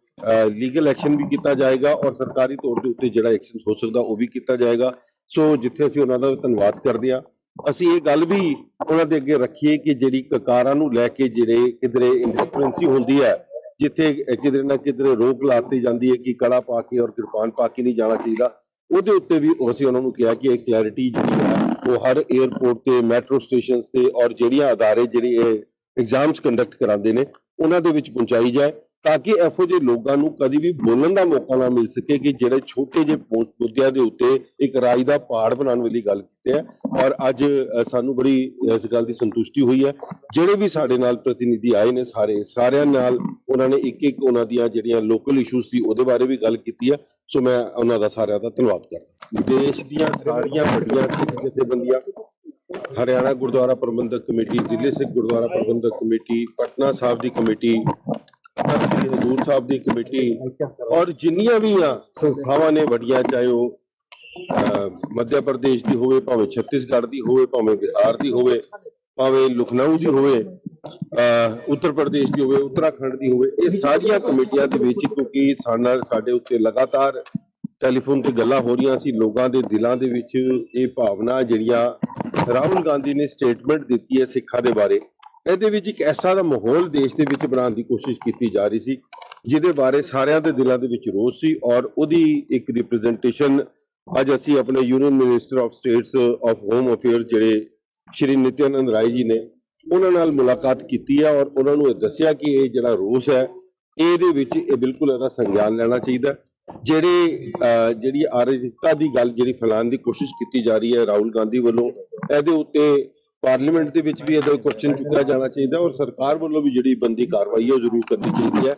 ਲੀਗਲ ਐਕਸ਼ਨ ਵੀ ਕੀਤਾ ਜਾਏਗਾ ਔਰ ਸਰਕਾਰੀ ਤੌਰ ਦੇ ਉੱਤੇ ਜਿਹੜਾ ਐਕਸ਼ਨ ਹੋ ਸਕਦਾ ਉਹ ਵੀ ਕੀਤਾ ਜਾਏਗਾ। ਸੋ ਜਿੱਥੇ ਅਸੀਂ ਉਹਨਾਂ ਦਾ ਧੰਨਵਾਦ ਕਰਦੇ ਹਾਂ ਅਸੀਂ ਇਹ ਗੱਲ ਵੀ ਉਹਨਾਂ ਦੇ ਅੱਗੇ ਰੱਖੀਏ ਕਿ ਜਿਹੜੀ ਕਕਾਰਾਂ ਨੂੰ ਲੈ ਕੇ ਜਿਹੜੇ ਕਿਧਰੇ ਇੰਡਿਫਰੈਂਸੀ ਹੁੰਦੀ ਹੈ, ਜਿੱਥੇ ਕਿਧਰੇ ਨਾ ਕਿਧਰੇ ਰੋਕ ਲਾਤੀ ਜਾਂਦੀ ਹੈ ਕਿ ਕੜਾ ਪਾ ਕੇ ਔਰ ਕਿਰਪਾਨ ਪਾ ਕੇ ਨਹੀਂ ਜਾਣਾ ਚਾਹੀਦਾ, ਉਹਦੇ ਉੱਤੇ ਵੀ ਅਸੀਂ ਉਹਨਾਂ ਨੂੰ ਕਿਹਾ ਕਿ ਇਹ ਕਲੈਰਿਟੀ ਜਿਹੜੀ ਹੈ, ਉਹ ਹਰ 에ਅਰਪੋਰਟ ਤੇ ਮੈਟਰੋ ਸਟੇਸ਼ਨਸ ਤੇ ਔਰ ਜਿਹੜੀਆਂ ਅਦਾਰੇ, ਜਿਹੜੀ ਇਹ ਐਗਜ਼ਾਮਸ ਕੰਡਕਟ ਕਰਾਉਂਦੇ ਨੇ, ਉਹਨਾਂ ਦੇ ਵਿੱਚ ਪਹੁੰਚਾਈ ਜਾਏ। ਤਾਂ ਕਿ ਇਹੋ ਜਿਹੇ ਲੋਕਾਂ ਨੂੰ ਕਦੀ ਵੀ ਬੋਲਣ ਦਾ ਮੌਕਾ ਨਾ ਮਿਲ ਸਕੇ ਕਿ ਜਿਹੜੇ ਛੋਟੇ ਜਿਹੇ ਮੁੱਦਿਆਂ ਦੇ ਉੱਤੇ ਇੱਕ ਰਾਜ ਦਾ ਪਹਾੜ ਬਣਾਉਣ ਵਾਲੀ ਗੱਲ ਕੀਤੀ ਹੈ ਔਰ ਅੱਜ ਸਾਨੂੰ ਬੜੀ ਇਸ ਗੱਲ ਦੀ ਸੰਤੁਸ਼ਟੀ ਹੋਈ ਹੈ। ਜਿਹੜੇ ਵੀ ਸਾਡੇ ਨਾਲ ਪ੍ਰਤੀਨਿਧੀ ਆਏ ਨੇ ਸਾਰੇ, ਸਾਰਿਆਂ ਨਾਲ ਉਹਨਾਂ ਨੇ ਇੱਕ ਇੱਕ ਉਹਨਾਂ ਦੀਆਂ ਜਿਹੜੀਆਂ ਲੋਕਲ ਇਸ਼ੂਜ਼ ਸੀ, ਉਹਦੇ ਬਾਰੇ ਵੀ ਗੱਲ ਕੀਤੀ ਹੈ। ਸੋ ਮੈਂ ਉਹਨਾਂ ਦਾ ਸਾਰਿਆਂ ਦਾ ਧੰਨਵਾਦ ਕਰਦਾ ਦੇਸ਼ ਦੀਆਂ ਸਾਰੀਆਂ ਵੱਡੀਆਂ ਸਿੱਖ ਜਥੇਬੰਦੀਆਂ, ਹਰਿਆਣਾ ਗੁਰਦੁਆਰਾ ਪ੍ਰਬੰਧਕ ਕਮੇਟੀ ਜ਼ਿਲ੍ਹੇ ਸਿੱਖ ਗੁਰਦੁਆਰਾ ਪ੍ਰਬੰਧਕ ਕਮੇਟੀ, ਪਟਨਾ ਸਾਹਿਬ ਦੀ ਕਮੇਟੀ ਸ੍ਰੀ ਹਜ਼ੂਰ ਸਾਹਿਬ ਦੀ ਕਮੇਟੀ ਔਰ ਜਿੰਨੀਆਂ ਵੀ ਆ ਸੰਸਥਾਵਾਂ ਨੇ ਵੱਡੀਆਂ, ਚਾਹੇ ਉਹ ਮੱਧ ਪ੍ਰਦੇਸ਼ ਦੀ ਹੋਵੇ, ਭਾਵੇਂ ਛੱਤੀਸਗੜ੍ਹ ਦੀ ਹੋਵੇ, ਭਾਵੇਂ ਬਿਹਾਰ ਦੀ ਹੋਵੇ, ਭਾਵੇਂ ਲਖਨਊ ਦੀ ਹੋਵੇ ਉੱਤਰ ਪ੍ਰਦੇਸ਼ ਦੀ ਹੋਵੇ, ਉੱਤਰਾਖੰਡ ਦੀ ਹੋਵੇ, ਇਹ ਸਾਰੀਆਂ ਕਮੇਟੀਆਂ ਦੇ ਵਿੱਚ ਕਿਉਂਕਿ ਸਾਡਾ, ਸਾਡੇ ਉੱਤੇ ਲਗਾਤਾਰ ਟੈਲੀਫੋਨ ਤੇ ਗੱਲਾਂ ਹੋ ਰਹੀਆਂ ਸੀ, ਲੋਕਾਂ ਦੇ ਦਿਲਾਂ ਦੇ ਵਿੱਚ ਇਹ ਭਾਵਨਾ ਜਿਹੜੀਆਂ ਰਾਹੁਲ ਗਾਂਧੀ ਨੇ ਸਟੇਟਮੈਂਟ ਦਿੱਤੀ ਹੈ ਸਿੱਖਾਂ ਦੇ ਬਾਰੇ। ਇਹਦੇ ਵਿੱਚ ਇੱਕ ਐਸਾ ਦਾ ਮਾਹੌਲ ਦੇਸ਼ ਦੇ ਵਿੱਚ ਬਣਾਉਣ ਦੀ ਕੋਸ਼ਿਸ਼ ਕੀਤੀ ਜਾ ਰਹੀ ਸੀ, ਜਿਹਦੇ ਬਾਰੇ ਸਾਰਿਆਂ ਦੇ ਦਿਲਾਂ ਦੇ ਵਿੱਚ ਰੋਸ ਸੀ ਔਰ ਉਹਦੀ ਇੱਕ ਰਿਪਰੈਜ਼ੈਂਟੇਸ਼ਨ ਅੱਜ ਅਸੀਂ ਆਪਣੇ union minister of states of home affairs ਜਿਹੜੇ ਸ਼੍ਰੀ ਨਿਤਿਆਨੰਦ ਰਾਏ ਜੀ ਨੇ, ਉਹਨਾਂ ਨਾਲ ਮੁਲਾਕਾਤ ਕੀਤੀ ਹੈ ਔਰ ਉਹਨਾਂ ਨੂੰ ਇਹ ਦੱਸਿਆ ਕਿ ਇਹ ਜਿਹੜਾ ਰੋਸ ਹੈ, ਇਹਦੇ ਵਿੱਚ ਇਹ ਬਿਲਕੁਲ ਇਹਦਾ ਸੰਗਿਆਨ ਲੈਣਾ ਚਾਹੀਦਾ ਜਿਹੜੇ ਜਿਹੜੀ ਅਰਾਜਕਤਾ ਦੀ ਗੱਲ ਜਿਹੜੀ ਫੈਲਾਉਣ ਦੀ ਕੋਸ਼ਿਸ਼ ਕੀਤੀ ਜਾ ਰਹੀ ਹੈ ਰਾਹੁਲ ਗਾਂਧੀ ਵੱਲੋਂ, ਇਹਦੇ ਉੱਤੇ ਪਾਰਲੀਮੈਂਟ ਦੇ ਵਿੱਚ ਵੀ ਇਹਦਾ ਕੁਐਸਚਨ ਚੁੱਕਿਆ ਜਾਣਾ ਚਾਹੀਦਾ ਔਰ ਸਰਕਾਰ ਵੱਲੋਂ ਵੀ ਜਿਹੜੀ ਬੰਦੀ ਕਾਰਵਾਈ ਹੈ ਉਹ ਜ਼ਰੂਰ ਕਰਨੀ ਚਾਹੀਦੀ ਹੈ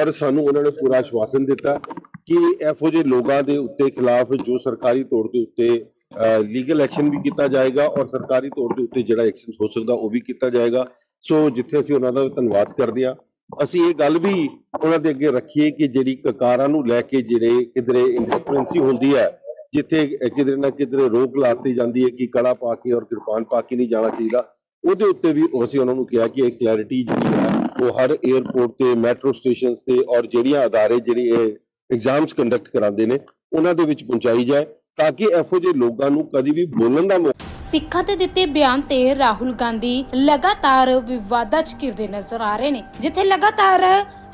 ਔਰ ਸਾਨੂੰ ਉਹਨਾਂ ਨੇ ਪੂਰਾ ਆਸ਼ਵਾਸਨ ਦਿੱਤਾ ਕਿ ਇਹੋ ਜਿਹੇ ਲੋਕਾਂ ਦੇ ਉੱਤੇ ਖਿਲਾਫ ਜੋ ਸਰਕਾਰੀ ਤੌਰ ਦੇ ਉੱਤੇ ਲੀਗਲ ਐਕਸ਼ਨ ਵੀ ਕੀਤਾ ਜਾਏਗਾ ਔਰ ਸਰਕਾਰੀ ਤੌਰ ਦੇ ਉੱਤੇ ਜਿਹੜਾ ਐਕਸ਼ਨ ਹੋ ਸਕਦਾ ਉਹ ਵੀ ਕੀਤਾ ਜਾਏਗਾ। ਸੋ ਜਿੱਥੇ ਅਸੀਂ ਉਹਨਾਂ ਦਾ ਧੰਨਵਾਦ ਕਰਦੇ ਹਾਂ, ਅਸੀਂ ਇਹ ਗੱਲ ਵੀ ਉਹਨਾਂ ਦੇ ਅੱਗੇ ਰੱਖੀਏ ਕਿ ਜਿਹੜੀ ਕਕਾਰਾਂ ਨੂੰ ਲੈ ਕੇ ਜਿਹੜੇ ਕਿਧਰੇ ਇੰਡਿਫਰੈਂਸੀ ਹੁੰਦੀ ਹੈ ਜਿੱਥੇ ਕਿਧਰੇ ਨਾ ਕਿਧਰੇ ਰੋਕ ਲਾਤੀ ਜਾਂਦੀ ਹੈ ਕਿ ਕੜਾ ਪਾ ਕੇ ਔਰ ਕਿਰਪਾਨ ਪਾ ਕੇ ਨਹੀਂ ਜਾਣਾ ਚਾਹੀਦਾ। ਉਹਦੇ ਉੱਤੇ ਵੀ ਅਸੀਂ ਉਹਨਾਂ ਨੂੰ ਕਿਹਾ ਕਿ ਇਹ ਕਲੈਰਿਟੀ ਜਿਹੜੀ ਹੈ, ਉਹ ਹਰ 에ਅਰਪੋਰਟ ਤੇ ਮੈਟਰੋ ਸਟੇਸ਼ਨਸ ਤੇ ਔਰ ਜਿਹੜੀਆਂ ਅਦਾਰੇ ਜਿਹੜੀ ਇਹ ਐਗਜ਼ਾਮਸ ਕੰਡਕਟ ਕਰਾਉਂਦੇ ਨੇ, ਉਹਨਾਂ ਦੇ ਵਿੱਚ ਪਹੁੰਚਾਈ ਜਾਏ ਤਾਂ ਕਿ ਇਹੋ ਜਿਹੇ ਲੋਕਾਂ ਨੂੰ ਕਦੀ ਵੀ ਬੋਲਣ ਦਾ ਮੌਕਾ ਸਿੱਖਾਂ ਤੇ ਦਿੱਤੇ ਬਿਆਨ ਤੇ ਰਾਹੁਲ ਗਾਂਧੀ ਲਗਾਤਾਰ ਵਿਵਾਦਾਂ 'ਚ ਘਿਰਦੇ ਨਜ਼ਰ ਆ ਰਹੇ ਨੇ, ਜਿੱਥੇ ਲਗਾਤਾਰ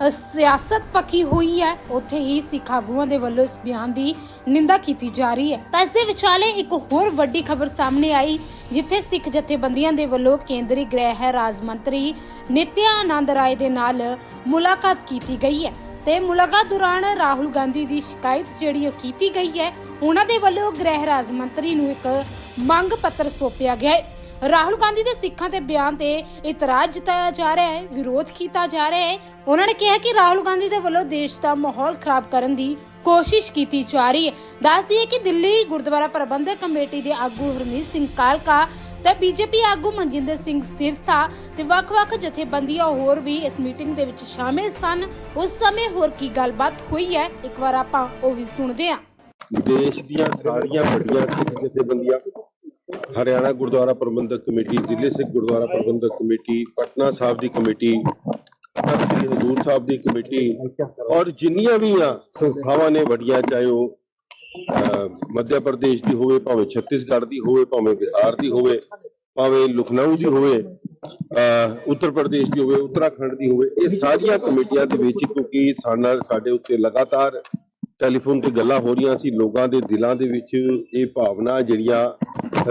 ਸਿਆਸਤ ਪੱਕੀ ਹੋਈ ਹੈ, ਉੱਥੇ ਹੀ ਸਿੱਖ ਆਗੂਆਂ ਦੇ ਵੱਲੋਂ ਇਸ ਬਿਆਨ ਦੀ ਨਿੰਦਾ ਕੀਤੀ ਜਾ ਰਹੀ ਹੈ। ਤਾਂ ਇਸ ਦੇ ਵਿਚਾਲੇ ਇੱਕ ਹੋਰ ਵੱਡੀ ਖਬਰ ਸਾਹਮਣੇ ਆਈ, ਜਿੱਥੇ ਸਿੱਖ ਜਥੇਬੰਦੀਆਂ ਦੇ ਵੱਲੋਂ ਕੇਂਦਰੀ ਗ੍ਰਹਿ ਰਾਜ ਮੰਤਰੀ ਨਿਤਿਆ ਆਨੰਦ ਰਾਏ ਦੇ ਨਾਲ ਮੁਲਾਕਾਤ ਕੀਤੀ ਗਈ ਹੈ। ਤੇ ਮੁਲਾਕਾਤ ਦੌਰਾਨ ਰਾਹੁਲ ਗਾਂਧੀ ਦੀ ਸ਼ਿਕਾਇਤ ਜਿਹੜੀ ਉਹ ਕੀਤੀ ਗਈ ਹੈ, ਉਹਨਾਂ ਦੇ ਵੱਲੋਂ ਗ੍ਰਹਿ ਰਾਜ ਮੰਤਰੀ ਨੂੰ ਇੱਕ ਮੰਗ ਪੱਤਰ ਸੌਂਪਿਆ ਗਿਆ ਹੈ। ਰਾਹੁਲ ਗਾਂਧੀ ਦੇ ਸਿੱਖਾਂ ਦੇ ਬਿਆਨ ਤੇ ਇਤਰਾਜ਼ ਜਤਾਇਆ ਜਾ ਰਿਹਾ ਹੈ, ਵਿਰੋਧ ਕੀਤਾ ਜਾ ਰਿਹਾ ਹੈ। ਉਹਨਾਂ ਨੇ ਕਿਹਾ ਕਿ ਰਾਹੁਲ ਗਾਂਧੀ ਦੇ ਵੱਲੋਂ ਦੇਸ਼ ਦਾ ਮਾਹੌਲ ਖਰਾਬ ਕਰਨ ਦੀ ਕੋਸ਼ਿਸ਼ ਕੀਤੀ ਜਾ ਰਹੀ ਹੈ। ਦੱਸਦੀ ਹੈ ਕਿ ਦਿੱਲੀ ਗੁਰਦੁਆਰਾ ਪ੍ਰਬੰਧਕ ਕਮੇਟੀ ਦੇ ਆਗੂ ਹਰਮੀਤ ਸਿੰਘ ਕਾਲਕਾ ਤੇ ਬੀਜੇਪੀ ਆਗੂ ਮਨਜਿੰਦਰ ਸਿੰਘ ਸਿਰਸਾ ਤੇ ਵੱਖ-ਵੱਖ ਜਥੇਬੰਦੀਆਂ ਹੋਰ ਵੀ ਇਸ ਮੀਟਿੰਗ ਦੇ ਵਿੱਚ ਸ਼ਾਮਿਲ ਸਨ। ਉਸ ਸਮੇਂ ਹੋਰ ਕੀ ਗੱਲਬਾਤ ਹੋਈ ਹੈ, ਇੱਕ ਵਾਰ ਆਪਾਂ ਉਹ ਵੀ ਸੁਣਦੇ ਹਾਂ। ਦੇਸ਼ ਦੀਆਂ ਸਾਰੀਆਂ ਵੱਡੀਆਂ ਸਿੱਖ ਜਥੇਬੰਦੀਆਂ ਹਰਿਆਣਾ ਗੁਰਦੁਆਰਾ ਪ੍ਰਬੰਧਕ ਕਮੇਟੀ ਜ਼ਿਲ੍ਹੇ ਸਿੱਖ ਗੁਰਦੁਆਰਾ ਪ੍ਰਬੰਧਕ ਕਮੇਟੀ ਪਟਨਾ ਸਾਹਿਬ ਦੀ ਕਮੇਟੀ ਸ੍ਰੀ ਹਜ਼ੂਰ ਸਾਹਿਬ ਦੀ ਕਮੇਟੀ ਔਰ ਜਿੰਨੀਆਂ ਵੀ ਆ ਸੰਸਥਾਵਾਂ ਨੇ ਵੱਡੀਆਂ ਚਾਹੇ ਉਹ ਮੱਧ ਪ੍ਰਦੇਸ਼ ਦੀ ਹੋਵੇ ਭਾਵੇਂ ਛੱਤੀਸਗੜ੍ਹ ਦੀ ਹੋਵੇ ਭਾਵੇਂ ਬਿਹਾਰ ਦੀ ਹੋਵੇ ਭਾਵੇਂ ਲਖਨਊ ਦੀ ਹੋਵੇ ਅਹ, ਉੱਤਰ ਪ੍ਰਦੇਸ਼ ਦੀ ਹੋਵੇ ਉੱਤਰਾਖੰਡ ਦੀ ਹੋਵੇ ਇਹ ਸਾਰੀਆਂ ਕਮੇਟੀਆਂ ਦੇ ਵਿੱਚ ਕਿਉਂਕਿ ਸਾਡਾ ਸਾਡੇ ਉੱਤੇ ਲਗਾਤਾਰ ਟੈਲੀਫੋਨ ਤੇ ਗੱਲਾਂ ਹੋ ਰਹੀਆਂ ਸੀ, ਲੋਕਾਂ ਦੇ ਦਿਲਾਂ ਦੇ ਵਿੱਚ ਇਹ ਭਾਵਨਾ ਜਿਹੜੀਆਂ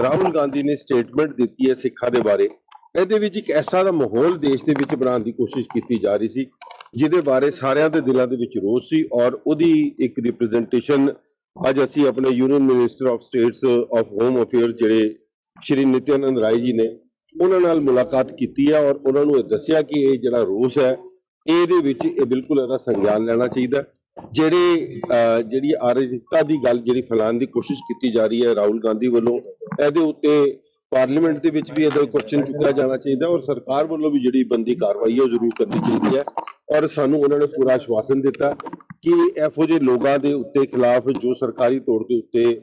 ਰਾਹੁਲ ਗਾਂਧੀ ਨੇ ਸਟੇਟਮੈਂਟ ਦਿੱਤੀ ਹੈ ਸਿੱਖਾਂ ਦੇ ਬਾਰੇ, ਇਹਦੇ ਵਿੱਚ ਇੱਕ ਐਸਾ ਦਾ ਮਾਹੌਲ ਦੇਸ਼ ਦੇ ਵਿੱਚ ਬਣਾਉਣ ਦੀ ਕੋਸ਼ਿਸ਼ ਕੀਤੀ ਜਾ ਰਹੀ ਸੀ, ਜਿਹਦੇ ਬਾਰੇ ਸਾਰਿਆਂ ਦੇ ਦਿਲਾਂ ਦੇ ਵਿੱਚ ਰੋਸ ਸੀ ਔਰ ਉਹਦੀ ਇੱਕ ਰਿਪਰੈਜ਼ੈਂਟੇਸ਼ਨ ਅੱਜ ਅਸੀਂ ਆਪਣੇ union minister of states of home affair ਜਿਹੜੇ ਸ਼੍ਰੀ ਨਿਤਿਆਨੰਦ ਰਾਏ ਜੀ ਨੇ, ਉਹਨਾਂ ਨਾਲ ਮੁਲਾਕਾਤ ਕੀਤੀ ਹੈ ਔਰ ਉਹਨਾਂ ਨੂੰ ਇਹ ਦੱਸਿਆ ਕਿ ਇਹ ਜਿਹੜਾ ਰੋਸ ਹੈ, ਇਹਦੇ ਵਿੱਚ ਇਹ ਬਿਲਕੁਲ ਇਹਦਾ ਸੰਗਿਆਨ ਲੈਣਾ ਚਾਹੀਦਾ ਜਿਹੜੇ ਜਿਹੜੀ ਅਰਾਜਕਤਾ ਦੀ ਗੱਲ, ਜਿਹੜੀ ਫੈਲਾਉਣ ਦੀ ਕੋਸ਼ਿਸ਼ ਕੀਤੀ ਜਾ ਰਹੀ ਹੈ ਰਾਹੁਲ ਗਾਂਧੀ ਵੱਲੋਂ, ਇਹਦੇ ਉੱਤੇ ਪਾਰਲੀਮੈਂਟ ਦੇ ਵਿੱਚ ਵੀ ਇਹਦਾ ਕੁਐਸਚਨ ਚੁੱਕਿਆ ਜਾਣਾ ਚਾਹੀਦਾ ਔਰ ਸਰਕਾਰ ਵੱਲੋਂ ਵੀ ਜਿਹੜੀ ਬੰਦੀ ਕਾਰਵਾਈ ਹੈ ਉਹ ਜ਼ਰੂਰ ਕਰਨੀ ਚਾਹੀਦੀ ਹੈ ਔਰ ਸਾਨੂੰ ਉਹਨਾਂ ਨੇ ਪੂਰਾ ਆਸ਼ਵਾਸਨ ਦਿੱਤਾ ਕਿ ਇਹੋ ਜਿਹੇ ਲੋਕਾਂ ਦੇ ਉੱਤੇ ਖਿਲਾਫ ਜੋ ਸਰਕਾਰੀ ਤੌਰ ਦੇ ਉੱਤੇ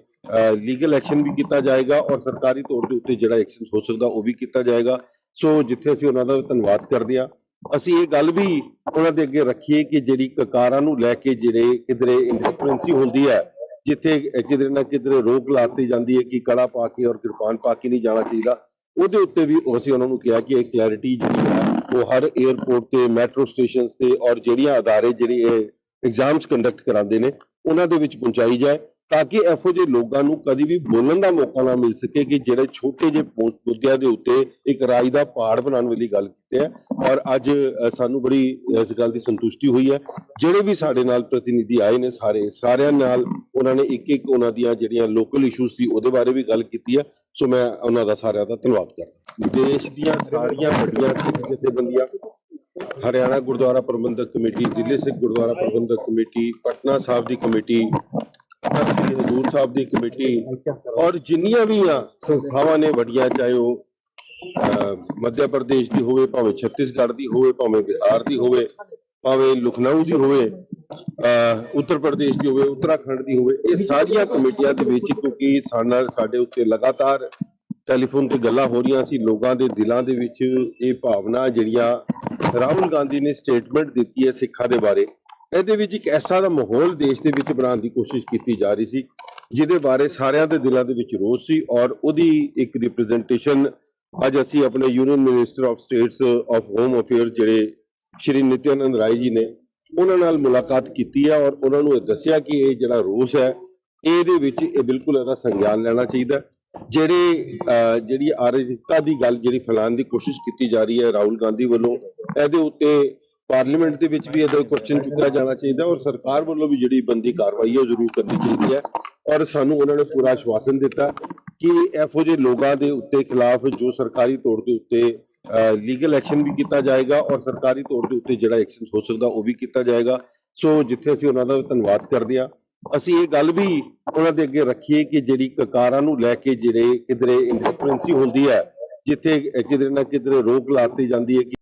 ਲੀਗਲ ਐਕਸ਼ਨ ਵੀ ਕੀਤਾ ਜਾਏਗਾ ਔਰ ਸਰਕਾਰੀ ਤੌਰ ਦੇ ਉੱਤੇ ਜਿਹੜਾ ਐਕਸ਼ਨ ਹੋ ਸਕਦਾ ਉਹ ਵੀ ਕੀਤਾ ਜਾਏਗਾ। ਸੋ ਜਿੱਥੇ ਅਸੀਂ ਉਹਨਾਂ ਦਾ ਧੰਨਵਾਦ ਕਰਦੇ ਹਾਂ ਅਸੀਂ ਇਹ ਗੱਲ ਵੀ ਉਹਨਾਂ ਦੇ ਅੱਗੇ ਰੱਖੀਏ ਕਿ ਜਿਹੜੀ ਕਕਾਰਾਂ ਨੂੰ ਲੈ ਕੇ ਜਿਹੜੇ ਕਿਧਰੇ ਇੰਟਰਫਰੈਂਸੀ ਹੁੰਦੀ ਹੈ, ਜਿੱਥੇ ਕਿਧਰੇ ਨਾ ਕਿਧਰੇ ਰੋਕ ਲਾਤੀ ਜਾਂਦੀ ਹੈ ਕਿ ਕੜਾ ਪਾ ਕੇ ਔਰ ਕਿਰਪਾਨ ਪਾ ਕੇ ਨਹੀਂ ਜਾਣਾ ਚਾਹੀਦਾ। ਉਹਦੇ ਉੱਤੇ ਵੀ ਅਸੀਂ ਉਹਨਾਂ ਨੂੰ ਕਿਹਾ ਕਿ ਇਹ ਕਲੈਰਿਟੀ ਜਿਹੜੀ ਹੈ, ਉਹ ਹਰ 에ਅਰਪੋਰਟ ਤੇ ਮੈਟਰੋ ਸਟੇਸ਼ਨਸ ਤੇ ਔਰ ਜਿਹੜੀਆਂ ਅਦਾਰੇ, ਜਿਹੜੇ ਇਹ ਐਗਜ਼ਾਮਸ ਕੰਡਕਟ ਕਰਾਉਂਦੇ ਨੇ, ਉਹਨਾਂ ਦੇ ਵਿੱਚ ਪਹੁੰਚਾਈ ਜਾਏ। ਤਾਂ ਕਿ ਇਹੋ ਜਿਹੇ ਲੋਕਾਂ ਨੂੰ ਕਦੀ ਵੀ ਬੋਲਣ ਦਾ ਮੌਕਾ ਨਾ ਮਿਲ ਸਕੇ ਕਿ ਜਿਹੜੇ ਛੋਟੇ ਜਿਹੇ ਮੁੱਦਿਆਂ ਦੇ ਉੱਤੇ ਇੱਕ ਰਾਜ ਦਾ ਪਹਾੜ ਬਣਾਉਣ ਵਾਲੀ ਗੱਲ ਕੀਤੀ ਹੈ ਔਰ ਅੱਜ ਸਾਨੂੰ ਬੜੀ, ਇਸ ਗੱਲ ਦੀ ਸੰਤੁਸ਼ਟੀ ਹੋਈ ਹੈ। ਜਿਹੜੇ ਵੀ ਸਾਡੇ ਨਾਲ ਪ੍ਰਤੀਨਿਧੀ ਆਏ ਨੇ ਸਾਰੇ, ਸਾਰਿਆਂ ਨਾਲ ਉਹਨਾਂ ਨੇ ਇੱਕ ਇੱਕ ਉਹਨਾਂ ਦੀਆਂ ਜਿਹੜੀਆਂ ਲੋਕਲ ਇਸ਼ੂਜ਼ ਸੀ ਉਹਦੇ ਬਾਰੇ ਵੀ ਗੱਲ ਕੀਤੀ ਹੈ। ਸੋ ਮੈਂ ਉਹਨਾਂ ਦਾ ਸਾਰਿਆਂ ਦਾ ਧੰਨਵਾਦ ਕਰਦਾ ਦੇਸ਼ ਦੀਆਂ ਸਾਰੀਆਂ ਵੱਡੀਆਂ ਜਥੇਬੰਦੀਆਂ। ਹਰਿਆਣਾ ਗੁਰਦੁਆਰਾ ਪ੍ਰਬੰਧਕ ਕਮੇਟੀ ਜ਼ਿਲ੍ਹੇ ਸਿੱਖ ਗੁਰਦੁਆਰਾ ਪ੍ਰਬੰਧਕ ਕਮੇਟੀ, ਪਟਨਾ ਸਾਹਿਬ ਦੀ ਕਮੇਟੀ ਸ੍ਰੀ ਹਜ਼ੂਰ ਸਾਹਿਬ ਦੀ ਕਮੇਟੀ ਔਰ ਜਿੰਨੀਆਂ ਵੀ ਆ ਸੰਸਥਾਵਾਂ ਨੇ ਵੱਡੀਆਂ ਚਾਹੇ ਉਹ ਮੱਧ ਪ੍ਰਦੇਸ਼ ਦੀ ਹੋਵੇ ਭਾਵੇਂ ਛੱਤੀਸਗੜ੍ਹ ਦੀ ਹੋਵੇ ਭਾਵੇਂ ਬਿਹਾਰ ਦੀ ਹੋਵੇ ਭਾਵੇਂ ਲਖਨਊ ਦੀ ਹੋਵੇ ਅਹ, ਉੱਤਰ ਪ੍ਰਦੇਸ਼ ਦੀ ਹੋਵੇ ਉੱਤਰਾਖੰਡ ਦੀ ਹੋਵੇ ਇਹ ਸਾਰੀਆਂ ਕਮੇਟੀਆਂ ਦੇ ਵਿੱਚ ਕਿਉਂਕਿ ਸਾਡਾ ਸਾਡੇ ਉੱਤੇ ਲਗਾਤਾਰ ਟੈਲੀਫੋਨ ਤੇ ਗੱਲਾਂ ਹੋ ਰਹੀਆਂ ਸੀ ਲੋਕਾਂ ਦੇ ਦਿਲਾਂ ਦੇ ਵਿੱਚ ਇਹ ਭਾਵਨਾ ਜਿਹੜੀਆਂ ਰਾਹੁਲ ਗਾਂਧੀ ਨੇ ਸਟੇਟਮੈਂਟ ਦਿੱਤੀ ਹੈ ਸਿੱਖਾਂ ਦੇ ਬਾਰੇ। ਇਹਦੇ ਵਿੱਚ ਇੱਕ ਐਸਾ ਦਾ ਮਾਹੌਲ ਦੇਸ਼ ਦੇ ਵਿੱਚ ਬਣਾਉਣ ਦੀ ਕੋਸ਼ਿਸ਼ ਕੀਤੀ ਜਾ ਰਹੀ ਸੀ, ਜਿਹਦੇ ਬਾਰੇ ਸਾਰਿਆਂ ਦੇ ਦਿਲਾਂ ਦੇ ਵਿੱਚ ਰੋਸ ਸੀ ਔਰ ਉਹਦੀ ਇੱਕ ਰਿਪਰੈਜ਼ੈਂਟੇਸ਼ਨ ਅੱਜ ਅਸੀਂ ਆਪਣੇ union minister of states of home affair ਜਿਹੜੇ ਸ਼੍ਰੀ ਨਿਤਿਆਨੰਦ ਰਾਏ ਜੀ ਨੇ, ਉਹਨਾਂ ਨਾਲ ਮੁਲਾਕਾਤ ਕੀਤੀ ਹੈ ਔਰ ਉਹਨਾਂ ਨੂੰ ਇਹ ਦੱਸਿਆ ਕਿ ਇਹ ਜਿਹੜਾ ਰੋਸ ਹੈ, ਇਹਦੇ ਵਿੱਚ ਇਹ ਬਿਲਕੁਲ ਇਹਦਾ ਸੰਗਿਆਨ ਲੈਣਾ ਚਾਹੀਦਾ। ਜਿਹੜੇ ਜਿਹੜੀ ਅਰਾਜਕਤਾ ਦੀ ਗੱਲ ਜਿਹੜੀ ਫੈਲਾਉਣ ਦੀ ਕੋਸ਼ਿਸ਼ ਕੀਤੀ ਜਾ ਰਹੀ ਹੈ ਰਾਹੁਲ ਗਾਂਧੀ ਵੱਲੋਂ, ਇਹਦੇ ਉੱਤੇ ਪਾਰਲੀਮੈਂਟ ਦੇ ਵਿੱਚ ਵੀ ਇਹਦਾ ਕੁਐਸਚਨ ਚੁੱਕਿਆ ਜਾਣਾ ਚਾਹੀਦਾ ਔਰ ਸਰਕਾਰ ਵੱਲੋਂ ਵੀ ਜਿਹੜੀ ਬੰਦੀ ਕਾਰਵਾਈ ਹੈ ਉਹ ਜ਼ਰੂਰ ਕਰਨੀ ਚਾਹੀਦੀ ਹੈ ਔਰ ਸਾਨੂੰ ਉਹਨਾਂ ਨੇ ਪੂਰਾ ਆਸ਼ਵਾਸਨ ਦਿੱਤਾ ਕਿ ਇਹੋ ਜਿਹੇ ਲੋਕਾਂ ਦੇ ਉੱਤੇ ਖਿਲਾਫ ਜੋ ਸਰਕਾਰੀ ਤੌਰ ਦੇ ਉੱਤੇ ਲੀਗਲ ਐਕਸ਼ਨ ਵੀ ਕੀਤਾ ਜਾਏਗਾ ਔਰ ਸਰਕਾਰੀ ਤੌਰ ਦੇ ਉੱਤੇ ਜਿਹੜਾ ਐਕਸ਼ਨ ਹੋ ਸਕਦਾ ਉਹ ਵੀ ਕੀਤਾ ਜਾਏਗਾ। ਸੋ ਜਿੱਥੇ ਅਸੀਂ ਉਹਨਾਂ ਦਾ ਧੰਨਵਾਦ ਕਰਦੇ ਹਾਂ, ਅਸੀਂ ਇਹ ਗੱਲ ਵੀ ਉਹਨਾਂ ਦੇ ਅੱਗੇ ਰੱਖੀਏ ਕਿ ਜਿਹੜੀ ਕਕਾਰਾਂ ਨੂੰ ਲੈ ਕੇ ਜਿਹੜੇ ਕਿਧਰੇ ਇੰਟਰਫਰੈਂਸੀ ਹੁੰਦੀ ਹੈ, ਜਿੱਥੇ ਕਿਧਰੇ ਨਾ ਕਿਧਰੇ ਰੋਕ ਲਾਤੀ ਜਾਂਦੀ ਹੈ ਕਿ